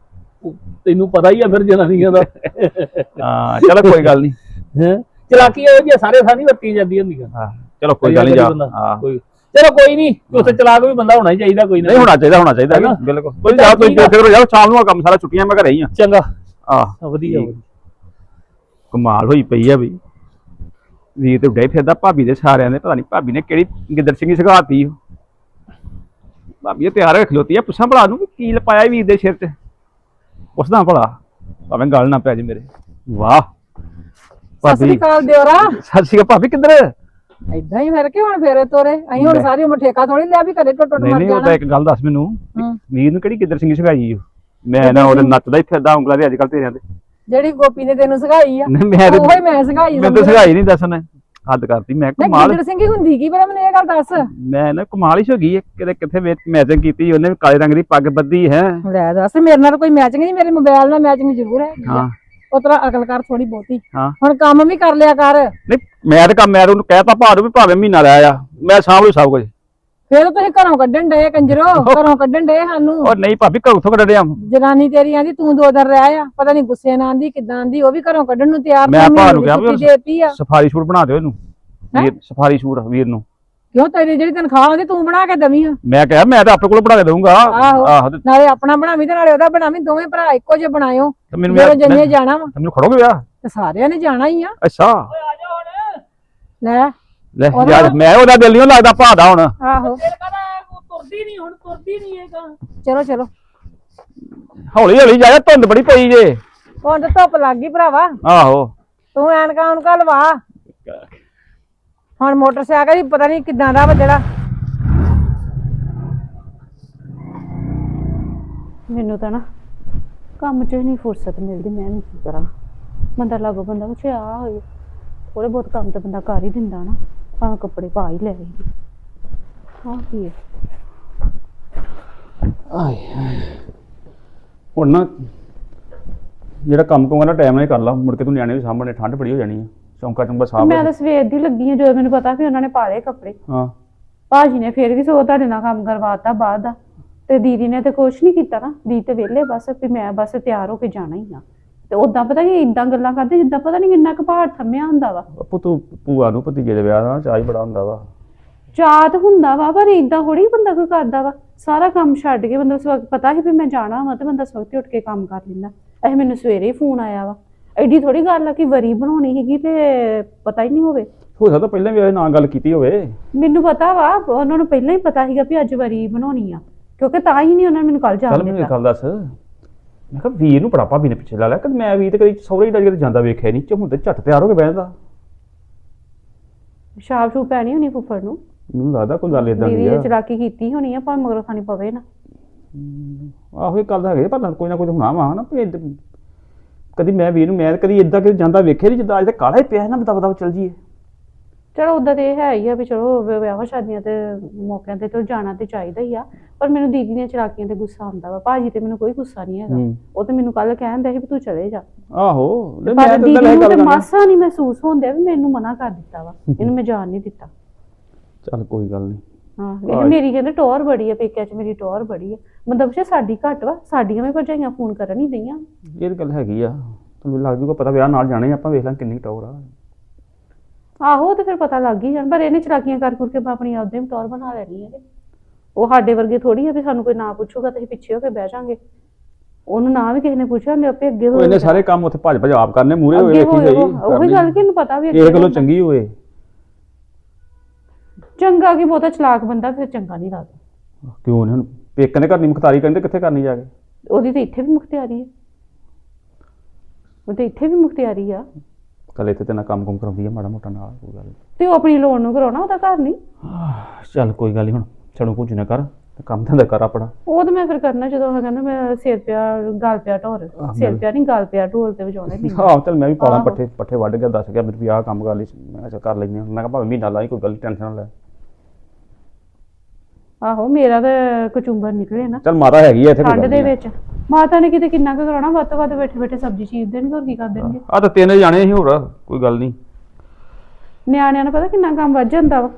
[SPEAKER 4] ਤੈਨੂੰ ਪਤਾ ਹੀ ਆ ਫਿਰ ਜਨਾਨੀਆਂ ਦਾ।
[SPEAKER 3] ਹਾਂ ਚਲੋ ਕੋਈ ਗੱਲ ਨਹੀਂ
[SPEAKER 4] ਹੈ? ਚਲਾਕੀ ਇਹ ਜੀ ਸਾਰੇ ਸਾਨੀ ਵਰਤੀ ਜਾਂਦੀ ਹੁੰਦੀਆਂ।
[SPEAKER 3] ਹਾਂ ਚਲੋ ਕੋਈ ਗੱਲ ਨਹੀਂ ਜਾ। ਹਾਂ।
[SPEAKER 4] ਕੋਈ ਚਲੋ ਕੋਈ ਨਹੀਂ ਉੱਥੇ ਚਲਾਕ ਵੀ ਬੰਦਾ ਹੋਣਾ ਹੀ ਚਾਹੀਦਾ ਕੋਈ ਨਾ
[SPEAKER 3] ਨਹੀਂ ਹੋਣਾ ਚਾਹੀਦਾ ਹੋਣਾ ਚਾਹੀਦਾ? ਬਿਲਕੁਲ। ਕੋਈ ਜਾ
[SPEAKER 4] ਠੀਕ ਆ।
[SPEAKER 3] ਫਿਕਰ ਜਾਓ ਸ਼ਾਮ ਨੂੰ ਆ ਕੰਮ ਸਾਰਾ ਛੁੱਟੀਆਂ ਮੈਂ ਘਰੇ ਹੀ ਆ।
[SPEAKER 4] ਚੰਗਾ।
[SPEAKER 3] ਆਹ
[SPEAKER 4] ਵਧੀਆ।
[SPEAKER 3] ਕਮਾਲ ਹੋਈ ਪਈ ਆ ਵੀ। ਵੀਰ ਤੇ ਉੱਡੇ ਫਿਰਦਾ ਭਾਬੀ ਦੇ ਸਾਰਿਆਂ ਦੇ ਪਤਾ ਨਹੀਂ ਭਾਬੀ ਨੇ ਕਿਹੜੀ ਗਿੱਦੜ ਸਿੰਘੀ ਸਿਖਾਤੀ। ਭਾਬੀ ਇਹ ਤਿਆਰ ਰੱਖ ਖਲੋਤੀ ਆ ਪੁੱਛਾਂ ਭਲਾ ਨੂੰ ਕੀ ਲਪਾਇਆ ਵੀਰ ਦੇ ਸਿਰ 'ਚ ਪੁੱਛਦਾ ਭਲਾ ਭਾਵੇਂ ਗੱਲ ਨਾ ਪੈ ਜੇ ਮੇਰੇ। ਵਾਹ।
[SPEAKER 1] ਸਤਿ ਸ੍ਰੀ ਅਕਾਲ ਦਿਓਰਾ।
[SPEAKER 3] ਸਤਿ ਸ਼੍ਰੀ ਅਕਾਲ ਭਾਬੀ ਕਿੱਧਰ?
[SPEAKER 1] ਏਦਾਂ ਹੀ ਫਿਰ ਕੇ ਹੁਣ ਫੇਰੇ ਤੋਰੇ। ਅਸੀਂ ਹੁਣ ਸਾਰੀ ਉਮਰ ਠੇਕਾ ਥੋੜੀ ਲਿਆ ਵੀ ਕਦੇ ਟੁੱਟ ਟੁੱਟ
[SPEAKER 3] ਨਹੀਂ
[SPEAKER 1] ਮਰ
[SPEAKER 3] ਨਹੀਂ ਉਹ ਤਾਂ
[SPEAKER 1] ਜਾਣਾ।
[SPEAKER 3] ਇੱਕ ਗੱਲ ਦੱਸ ਮੈਨੂੰ।
[SPEAKER 1] ਹੂੰ।
[SPEAKER 3] ਵੀਰ ਨੂੰ ਕਿਹੜੀ ਗਿੱਦੜ ਸਿੰਘੀ ਸਿਖਾਈ ਓ? ਮੈਂ ਨਾ ਉਹਦੇ ਨੱਚਦਾ ਹੀ ਫਿਰਦਾ ਉਂਗਲਾਂ ਦੇ ਅੱਜ ਕੱਲ ਤੇਰਿਆਂ ਤੇ।
[SPEAKER 1] ਜਿਹੜੀ ਗੋਪੀ ਨੇ ਤੈਨੂੰ ਸਿਖਾਈ ਆ
[SPEAKER 3] ਨਹੀਂ, ਮੈਂ ਤੇ-
[SPEAKER 1] ਉਹੋ ਹੀ ਮੈਂ ਸਿਖਾਈ
[SPEAKER 3] ਮੈਨੂੰ ਤਾਂ ਸਿਖਾਈ ਨਹੀਂ ਦੱਸਣ। ਹੱਦ ਕਰਤੀ ਮੈਂ ਕਮਾਲ
[SPEAKER 1] ਗਿੱਦੜ ਸਿੰਘ ਹੀ ਹੁੰਦੀ ਕੀ ਪਰ ਮੈਨੂੰ ਇਹ ਗੱਲ ਦੱਸ?
[SPEAKER 3] ਮੈਂ ਨਾ ਕਮਾਲ ਹੀ ਹੋ ਗਈ ਕਿਤੇ ਕਿੱਥੇ ਮੈਚਿੰਗ ਕੀਤੀ ਉਹਨੇ ਕਾਲੇ ਰੰਗ ਦੀ ਪੱਗ ਬੱਧੀ ਹੈ।
[SPEAKER 1] ਲੈ ਦੱਸ ਮੇਰੇ ਨਾਲ ਕੋਈ ਮੈਚਿੰਗ ਨਹੀਂ ਮੇਰੇ ਮੋਬਾਈਲ ਨਾਲ ਮੈਚਿੰਗ ਜ਼ਰੂਰ ਹੈ।
[SPEAKER 3] ਹਾਂ।
[SPEAKER 1] ਉਹ ਤਰ੍ਹਾਂ ਅਕਲ ਕਰ ਥੋੜੀ ਬਹੁਤੀ। ਹੁਣ ਕੰਮ ਵੀ ਕਰ ਲਿਆ ਕਰ।
[SPEAKER 3] ਨਹੀਂ ਮੈਂ ਤਾਂ ਕੰਮ ਮੈਂ ਤਾਂ ਉਹਨੂੰ ਕਹਿਤਾ ਭਾਰੂ ਵੀ ਭਾਵੇਂ ਮਹੀਨਾ ਲਾਇਆ ਆ। ਮੈਂ ਸਾਂਭ ਲੂ ਸਭ ਕੁਝ
[SPEAKER 1] ਫਿਰ ਤੁਸੀਂ ਘਰੋਂ ਕੱਢਣ ਡਏ ਕੰਜਰੋ? ਘਰੋਂ ਕੱਢਣ ਡਏ ਸਾਨੂੰ?
[SPEAKER 3] ਉਹ ਨਹੀਂ ਭਾਬੀ ਘਰੋਂ ਤੋਂ ਕੱਢਿਆ
[SPEAKER 1] ਜਨਾਨੀ ਤੇਰੀ ਆਂਦੀ ਤੂੰ ਦੋ ਦਿਨ ਰਹਿ ਆ ਪਤਾ ਨਹੀਂ ਗੁੱਸੇ ਨਾਲ ਆਂਦੀ ਕਿਦਾਂ ਆਂਦੀ ਉਹ ਵੀ ਘਰੋਂ ਕੱਢਣ ਨੂੰ ਤਿਆਰ
[SPEAKER 3] ਮੈਂ
[SPEAKER 1] ਤੂੰ
[SPEAKER 3] ਭਾ ਨੂੰ ਕਿਹਾ
[SPEAKER 1] ਦੀ
[SPEAKER 3] ਵੀ ਸਫਾਰੀ ਸ਼ੂਟ ਬਣਾ ਦਿਓ ਇਹਨੂੰ ਵੀਰ ਸਫਾਰੀ ਸ਼ੂਟ ਵੀਰ ਨੂੰ।
[SPEAKER 1] ਕਿਉਂ ਤੇਰੀ ਜਿਹੜੀ ਤਨਖਾਹ ਆਂਦੀ ਤੂੰ ਬਣਾ ਕੇ ਦਵੀਂ ਆ?
[SPEAKER 3] ਮੈਂ ਕਿਹਾ ਮੈਂ ਤਾਂ ਆਪਣੇ ਕੋਲ ਬਣਾ ਕੇ ਦਊਂਗਾ।
[SPEAKER 1] ਆਹੋ। ਨਾਲੇ ਆਪਣਾ ਬਣਾਵੀਂ ਤੇ ਨਾਲੇ ਉਹਦਾ ਬਣਾਵੀਂ ਦੋਵੇਂ ਭਰਾ ਇੱਕੋ ਜਿਹੇ ਬਣਾਇਓ।
[SPEAKER 3] ਤੇ ਮੈਨੂੰ
[SPEAKER 1] ਜਦੋਂ ਜੰਨੇ ਜਾਣਾ ਵਾ।
[SPEAKER 3] ਮੈਨੂੰ ਖੜੋਗੇ ਵਿਆਹ?
[SPEAKER 1] ਤੇ ਸਾਰਿਆਂ ਨੇ ਜਾਣਾ ਹੀ ਆ।
[SPEAKER 3] ਅੱਛਾ।
[SPEAKER 1] ਲੈ
[SPEAKER 3] ਲੈ ਯਾਰ ਮੈਂ ਉਹਦਾ ਦਿਲ ਨਹੀਂ ਲੱਗਦਾ ਭਾ ਦਾ ਹੁਣ।
[SPEAKER 1] ਆਹੋ।
[SPEAKER 4] ਤੁਰਦੀ ਨਹੀਂ ਹੁਣ ਤੁਰਦੀ ਨਹੀਂ ਹੈਗਾ
[SPEAKER 1] ਚਲੋ ਚਲੋ।
[SPEAKER 3] ਹੌਲੀ ਹੌਲੀ ਜਾਇਆ ਧੁੰਦ ਬੜੀ ਪਈ ਜੇ।
[SPEAKER 1] ਹੁਣ ਤਾਂ ਧੁੱਪ ਲੱਗ ਗਈ ਭਰਾਵਾ।
[SPEAKER 3] ਆਹੋ।
[SPEAKER 1] ਤੂੰ ਐਨਕਾਂ ਉਨਕਾ ਲਵਾ। ਹੁਣ ਮੋਟਰਸਾਈਕਲ ਹੀ ਪਤਾ ਨਹੀਂ ਕਿੱਦਾਂ ਦਾ ਵਾ ਜਿਹੜਾ।
[SPEAKER 2] ਮੈਨੂੰ ਤਾਂ ਨਾ ਕੰਮ 'ਚ ਹੀ ਨਹੀਂ ਫੁਰਸਤ ਮਿਲਦੀ ਮੈਂ ਵੀ ਕੀ ਕਰਾਂ। ਬੰਦਾ ਲਾਗੋ ਬੰਦਾ ਕੁਛ ਆ ਹੋਏ ਥੋੜੇ ਬਹੁਤ ਕੰਮ ਤਾਂ ਬੰਦਾ ਕਰ ਹੀ ਦਿੰਦਾ ਨਾ। ਭਾਵੇਂ ਕੱਪੜੇ ਪਾ ਹੀ ਲੈ ਹਾਂ ਕੀ ਹੈ?
[SPEAKER 3] ਹੁਣ ਨਾ ਜਿਹੜਾ ਕੰਮ ਕੂੰਗਾ ਨਾ ਟਾਈਮ ਨਾਲ ਹੀ ਕਰ ਲਾ। ਮੁੜ ਕੇ ਤੂੰ ਨਿਆਣੇ ਵੀ ਸਾਹਮਣੇ ਠੰਡ ਬੜੀ ਹੋ ਜਾਣੀ ਹੈ ਚੌਂਕਾ ਚੌਂਕਾ ਸਾਹਬ
[SPEAKER 2] ਮੈਂ ਤਾਂ ਸਵੇਰ ਦੀ ਲੱਗੀ ਹਾਂ ਜਦੋਂ ਮੈਨੂੰ ਪਤਾ ਵੀ ਉਹਨਾਂ ਨੇ ਪਾ ਲਏ ਕੱਪੜੇ।
[SPEAKER 3] ਹਾਂ।
[SPEAKER 2] ਭਾਜੀ ਨੇ ਫਿਰ ਵੀ ਸੋ ਤੁਹਾਡੇ ਨਾਲ ਕੰਮ ਕਰਵਾਤਾ ਬਾਅਦ ਦਾ। ਤੇ ਦੀਦੀ ਨੇ ਤੇ ਕੁਛ ਨਹੀਂ ਕੀਤਾ ਨਾ। ਦੀਦੀ ਤੇ ਵਿਹਲੇ ਬਸ ਵੀ ਮੈਂ ਬਸ ਤਿਆਰ ਹੋ ਕੇ ਜਾਣਾ ਹੀ ਆ। ਤੇ ਉਦਾਂ ਪਤਾ ਕੀ ਇਦਾਂ ਗੱਲਾਂ ਕਰਦੇ ਜਿੱਦਾਂ ਪਤਾ ਨਹੀਂ ਕਿੰਨਾ ਕੁ ਪਹਾੜ ਥੰਮਿਆ ਹੁੰਦਾ ਵਾ।
[SPEAKER 3] ਆਪੂ ਤੂੰ ਭੂਆ ਨੂੰ ਭਤੀਜੇ ਦੇ ਵਿਆਹ ਦਾ ਚਾਹ ਹੀ ਬੜਾ ਹੁੰਦਾ ਵਾ।
[SPEAKER 2] ਚਾਹਤ ਹੁੰਦਾ ਵਾ ਪਰ ਇਦਾਂ ਥੋੜੀ ਬੰਦਾ ਕੋਈ ਕਰਦਾ ਵਾ। ਸਾਰਾ ਕੰਮ ਛੱਡ ਕੇ ਬੰਦਾ ਉਸ ਵਕਤ ਪਤਾ ਸੀ ਵੀ ਮੈਂ ਜਾਣਾ ਵਾ ਤੇ ਬੰਦਾ ਸਵਖਤੇ ਉੱਠ ਕੇ ਕੰਮ ਕਰ ਲੈਂਦਾ। ਇਹ ਮੈਨੂੰ ਸਵੇਰੇ ਹੀ ਫੋਨ ਆਇਆ ਵਾ। ਐਡੀ ਥੋੜੀ ਗੱਲ ਆ ਕਿ ਵਰੀ ਬਣਾਉਣੀ ਹੈਗੀ ਤੇ ਪਤਾ ਹੀ ਨਹੀਂ ਹੋਵੇ।
[SPEAKER 3] ਹੋ ਸਕਦਾ ਪਹਿਲਾਂ ਵੀ ਇਹ ਨਾਲ ਗੱਲ ਕੀਤੀ ਹੋਵੇ।
[SPEAKER 2] ਮੈਨੂੰ ਪਤਾ ਵਾ ਉਹਨਾਂ ਨੂੰ ਪਹਿਲਾਂ ਹੀ ਪਤਾ ਸੀਗਾ ਵੀ ਅੱਜ ਵਰੀ ਬਣਾਉਣੀ ਆ ਕਿਉਂਕਿ ਤਾਂ ਹੀ ਨਹੀਂ ਉਹਨਾਂ ਨੇ ਮੈਨੂੰ ਕੱਲ
[SPEAKER 3] ਚੱਲ
[SPEAKER 2] ਜਾਣ
[SPEAKER 3] ਮੈਨੂੰ ਇੱਕ
[SPEAKER 2] ਦਿੱਤਾ।
[SPEAKER 3] ਗੱਲ ਦੱਸ। ਮੈਂ ਕਿਹਾ ਵੀਰ ਨੂੰ ਬੜਾ ਭਾਬੀ ਨੇ ਪਿੱਛੇ ਲਾ ਲਿਆ ਕਦੇ ਮੈਂ ਵੀਰ ਤੇ ਕਦੀ ਸਹੁਰੇ ਡਜ ਕੇ ਜਾਂਦਾ ਵੇਖਿਆ ਨਹੀਂ। ਝੁੰਮ ਤੇ ਝੱਟ ਤਿਆਰ ਹੋ ਕੇ ਬਹਿੰਦਾ
[SPEAKER 2] ਸ਼ਾਬ ਸ਼ੂ ਪੈਣੀ ਹੋਣੀ ਫੁੱਫੜ ਨੂੰ?
[SPEAKER 3] ਮੈਨੂੰ ਲੱਗਦਾ ਕੋਈ ਗੱਲ ਇਦਾਂ
[SPEAKER 2] ਦੀਦੀ
[SPEAKER 3] ਦੀ
[SPEAKER 2] ਨੇ
[SPEAKER 3] ਆ।
[SPEAKER 2] ਚਲਾਕੀ ਕੀਤੀ ਹੋਣੀ ਆ ਭਾਵੇਂ ਮਗਰੋਂ ਖਾਣੀ ਪਵੇ ਨਾ।
[SPEAKER 3] ਆਹੋ ਇਹ ਗੱਲ ਤਾਂ ਹੈਗੀ ਪਰ ਕੋਈ ਨਾ ਕੋਈ ਤਾਂ ਹੋਣਾ ਵਾ ਨਾ ਵੀ ਏਦਾਂ- ਕਦੀ ਮੈਂ ਵੀਰ ਨੂੰ ਮੈਂ ਕਦੀ ਇਦਾਂ ਕਿ ਜਾਂਦਾ ਵੇਖਿਆ ਨਹੀਂ ਜਿੱਦਾਂ ਅੱਜ ਤੇ ਕਾਲਾ ਹੀ ਪਿਆ ਹੈ ਨਾ ਬਤਾ ਬਤਾ ਚੱਲ ਜੀਏ
[SPEAKER 2] ਚਲੋ ਉਦਾਂ ਤੇ ਇਹ ਹੈ ਹੀ ਆ ਵੀ ਚਲੋ ਵਿ- ਵਿਆਹਾਂ ਸ਼ਾਦੀਆਂ ਤੇ ਮੌਕਿਆਂ ਤੇ ਤਾਂ ਜਾਣਾ ਤੇ ਚਾਹੀਦਾ ਹੀ ਆ ਪਰ ਮੈਨੂੰ ਦੀਦੀ ਦੀਆਂ ਚਲਾਕੀਆਂ ਤੇ ਗੁੱਸਾ ਆਉਂਦਾ ਵਾ ਭਾਜੀ ਤੇ ਮੈਨੂੰ ਕੋਈ ਗੁੱਸਾ ਨਹੀਂ ਹੈਗਾ।
[SPEAKER 3] ਹੂੰ।
[SPEAKER 2] ਉਹ ਤੇ ਮੈਨੂੰ ਕੱਲ ਕਹਿੰਦਾ ਸੀ ਵੀ ਤੂੰ ਚਲੇ ਜਾ।
[SPEAKER 3] ਆਹੋ
[SPEAKER 2] ਪਰ
[SPEAKER 3] ਤਾਂ
[SPEAKER 2] ਦੀਦੀ ਨੂੰ
[SPEAKER 3] ਗੱਲ
[SPEAKER 2] ਤੇ
[SPEAKER 3] ਕਰਦਾ।
[SPEAKER 2] ਮਾਸਾ ਨਹੀਂ ਮਹਿਸੂਸ ਹੁੰਦਿਆ ਵੀ ਮੈਨੂੰ ਮਨਾ ਕਰ ਦਿੱਤਾ ਵਾ ਇਹਨੂੰ ਮੈਂ ਜਾਣ ਨਹੀਂ ਦਿੱਤਾ।
[SPEAKER 3] ਚੱਲ ਕੋਈ ਗੱਲ ਨਹੀਂ।
[SPEAKER 2] ਹਾਂ ਇਹ ਮੇਰੀ ਕਹਿੰਦੇ ਟੌਰ ਬੜੀ ਆ ਪੇਕਿਆਂ 'ਚ ਮੇਰੀ ਟੌਰ ਬੜੀ ਆ। ਬੰਦਾ ਪੁੱਛੇ ਸਾਡੀ ਘੱਟ ਵਾ ਸਾਡੀਆਂ ਵੀ ਭਰਜਾਈਆਂ ਫੋਨ ਕਰਨ ਹੀ ਦਈਆਂ
[SPEAKER 3] ਇਹ ਤਾਂ ਗੱਲ ਹੈਗੀ ਆ ਤੁਹਾਨੂੰ ਲੱਗ ਜੂਗਾ ਪਤਾ ਵਿਆਹ ਨਾਲ ਜਾਣਾ ਆਪਾਂ ਵੇਖ ਲਾਂ ਕਿੰਨੀ ਟੌਰ ਆ।
[SPEAKER 2] ਆਹੋ ਤੇ ਫਿਰ ਪਤਾ ਲੱਗ ਹੀ ਜਾਣ ਪਰ ਇਹਨੇ ਚਲਾਕੀਆਂ ਕਰ ਕਰਕੇ ਮੈਂ ਆਪਣੀ ਆਪਦੇ ਵੀ ਟੌਰ ਬਣਾ ਲੈਣੀ ਹੈ ਉਹ ਸਾਡੇ ਵਰਗੇ ਥੋੜੀ ਆ ਵੀ ਸਾਨੂੰ ਕੋਈ ਨਾ ਪੁੱਛੂਗਾ ਤੇ ਅਸੀਂ ਪਿੱਛੇ ਹੋ ਕੇ ਬਹਿ ਜਾਾਂਗੇ। ਉਹਨੂੰ ਨਾ ਵੀ ਕਿਸੇ ਨੇ ਪੁੱਛਿਆ ਉਹਨੇ ਆਪੇ ਅੱਗੇ
[SPEAKER 3] ਉਹ
[SPEAKER 2] ਹੋ
[SPEAKER 3] ਇਹਨੇ ਸਾਰੇ ਕੰਮ ਉੱਥੇ ਭੱਜ ਭੱਜ ਆਪ ਕਰਨੇ ਮੂਰੇ ਹੋਏ ਵੇਖੀ
[SPEAKER 2] ਹੋਏ
[SPEAKER 3] ਗਈ
[SPEAKER 2] ਉਹ- ਗੱਲ ਕਿ ਇਹਨੂੰ ਪਤਾ ਵੀ
[SPEAKER 3] ਇਹ ਗੱਲੋਂ ਚੰਗੀ ਹੋਏ।
[SPEAKER 2] ਚੰਗਾ ਕੀ ਬਹੁਤਾ ਚਲਾਕ ਬੰਦਾ ਫਿਰ ਚੰਗਾ ਨਹੀਂ ਲੱਗਦਾ।
[SPEAKER 3] ਕਿਉਂ ਨਹੀਂ ਹੁਣ? ਪੇਕ ਨੇ ਕਰਨੀ ਮੁਖਤਾਰੀ ਕਹਿੰਦੇ ਕਿੱਥੇ ਕਰਨੀ ਜਾ ਕੇ?
[SPEAKER 2] ਉਹਦੀ ਤੇ ਇੱਥੇ ਵੀ ਮੁਖਤਿਆਰੀ ਹੈ। ਉਹ ਤੇ ਇੱਥੇ ਵੀ ਮੁਖਤਿਆਰੀ ਆ।
[SPEAKER 3] ਕੱਲ ਇੱਥੇ ਤੇ ਨਾ ਕੰਮ ਕੁਮ ਕਰਾਉਂਦੀ ਆ ਮਾੜਾ ਮੋਟਾ ਨਾਲ ਕੋਈ ਗੱਲ ਨੀ।
[SPEAKER 2] ਤੇ ਉਹ ਆਪਣੀ ਲੋੜ ਨੂੰ ਕਰਾਉਣਾ ਉਹਦਾ ਘਰ ਨਹੀਂ
[SPEAKER 3] ਚੱਲ ਕੋਈ ਗੱਲ ਨਹੀਂ ਹੁਣ ਛੜੂ ਭੁੱਜ ਨਾ ਕਰ ਤੇ ਕੰਮ ਧੰਦਾ ਕਰ ਆਪਣਾ
[SPEAKER 2] ਉਹ ਤਾਂ ਮੈਂ ਫਿਰ ਕਰਨਾ ਜਦੋਂ ਉਹ ਕਹਿੰਦਾ ਮੈਂ ਸਿਰ ਪਿਆ ਗਲ ਪਿਆ ਢੋਰ ਸਿਰ ਪਿਆ ਨਹੀਂ ਗਲ ਪਿਆ ਢੋਲ ਤੇ ਵਜਾਉਣਾ ਹੀ ਪੈਂਦਾ।
[SPEAKER 3] ਹਾਂ ਚੱਲ ਮੈਂ ਵੀ ਪਾਲਾਂ
[SPEAKER 2] ਆਹੋ।
[SPEAKER 3] ਪੱਠੇ ਪੱਠੇ ਵੱਢ ਗਿਆ ਦੱਸ ਗਿਆ ਮੈਨੂੰ ਵੀ ਆਹ ਕੰਮ ਕਰ ਲਈ ਮੈਂ ਕਿਹਾ ਚੱਲ ਕਰ ਲੈਂਦੇ ਹਾਂ ਮੈਂ ਕਿਹਾ ਭਾਵੇਂ ਮਹੀਨਾ ਲਾਈ ਕੋਈ ਗੱਲ ਟੈਨਸ਼ਨ ਨਾ ਲੈ
[SPEAKER 2] ਆਹੋ ਮੇਰਾ ਤਾਂ ਕਚੁੰਬਰ ਨਿਕਲੇ ਨਾ
[SPEAKER 3] ਚੱਲ ਮਾਤਾ ਹੈਗੀ ਆ ਇੱਥੇ ਕੋਈ
[SPEAKER 2] ਠੰਡ
[SPEAKER 3] ਗੱਲ
[SPEAKER 2] ਦੇ
[SPEAKER 3] ਨੀ।
[SPEAKER 2] ਵਿੱਚ ਮਾਤਾ ਨੇ ਕਿਤੇ ਕਿੰਨਾ ਕੁ ਕਰਾਉਣਾ ਵੱਧ ਤੋਂ ਵੱਧ ਬੈਠੇ ਬੈਠੇ ਸਬਜ਼ੀ ਚੀਰ ਦੇਣਗੇ ਹੋਰ ਕੀ ਕਰ ਦੇਣਗੇ
[SPEAKER 3] ਆ ਤਾਂ ਤਿੰਨ ਜਾਣੇ ਸੀ ਹੋਰ ਕੋਈ ਗੱਲ ਨਹੀਂ।
[SPEAKER 2] ਨਿਆਣਿਆਂ ਨੂੰ ਪਤਾ ਕਿੰਨਾ ਕੰਮ ਵੱਜ ਜਾਂਦਾ ਵਾ?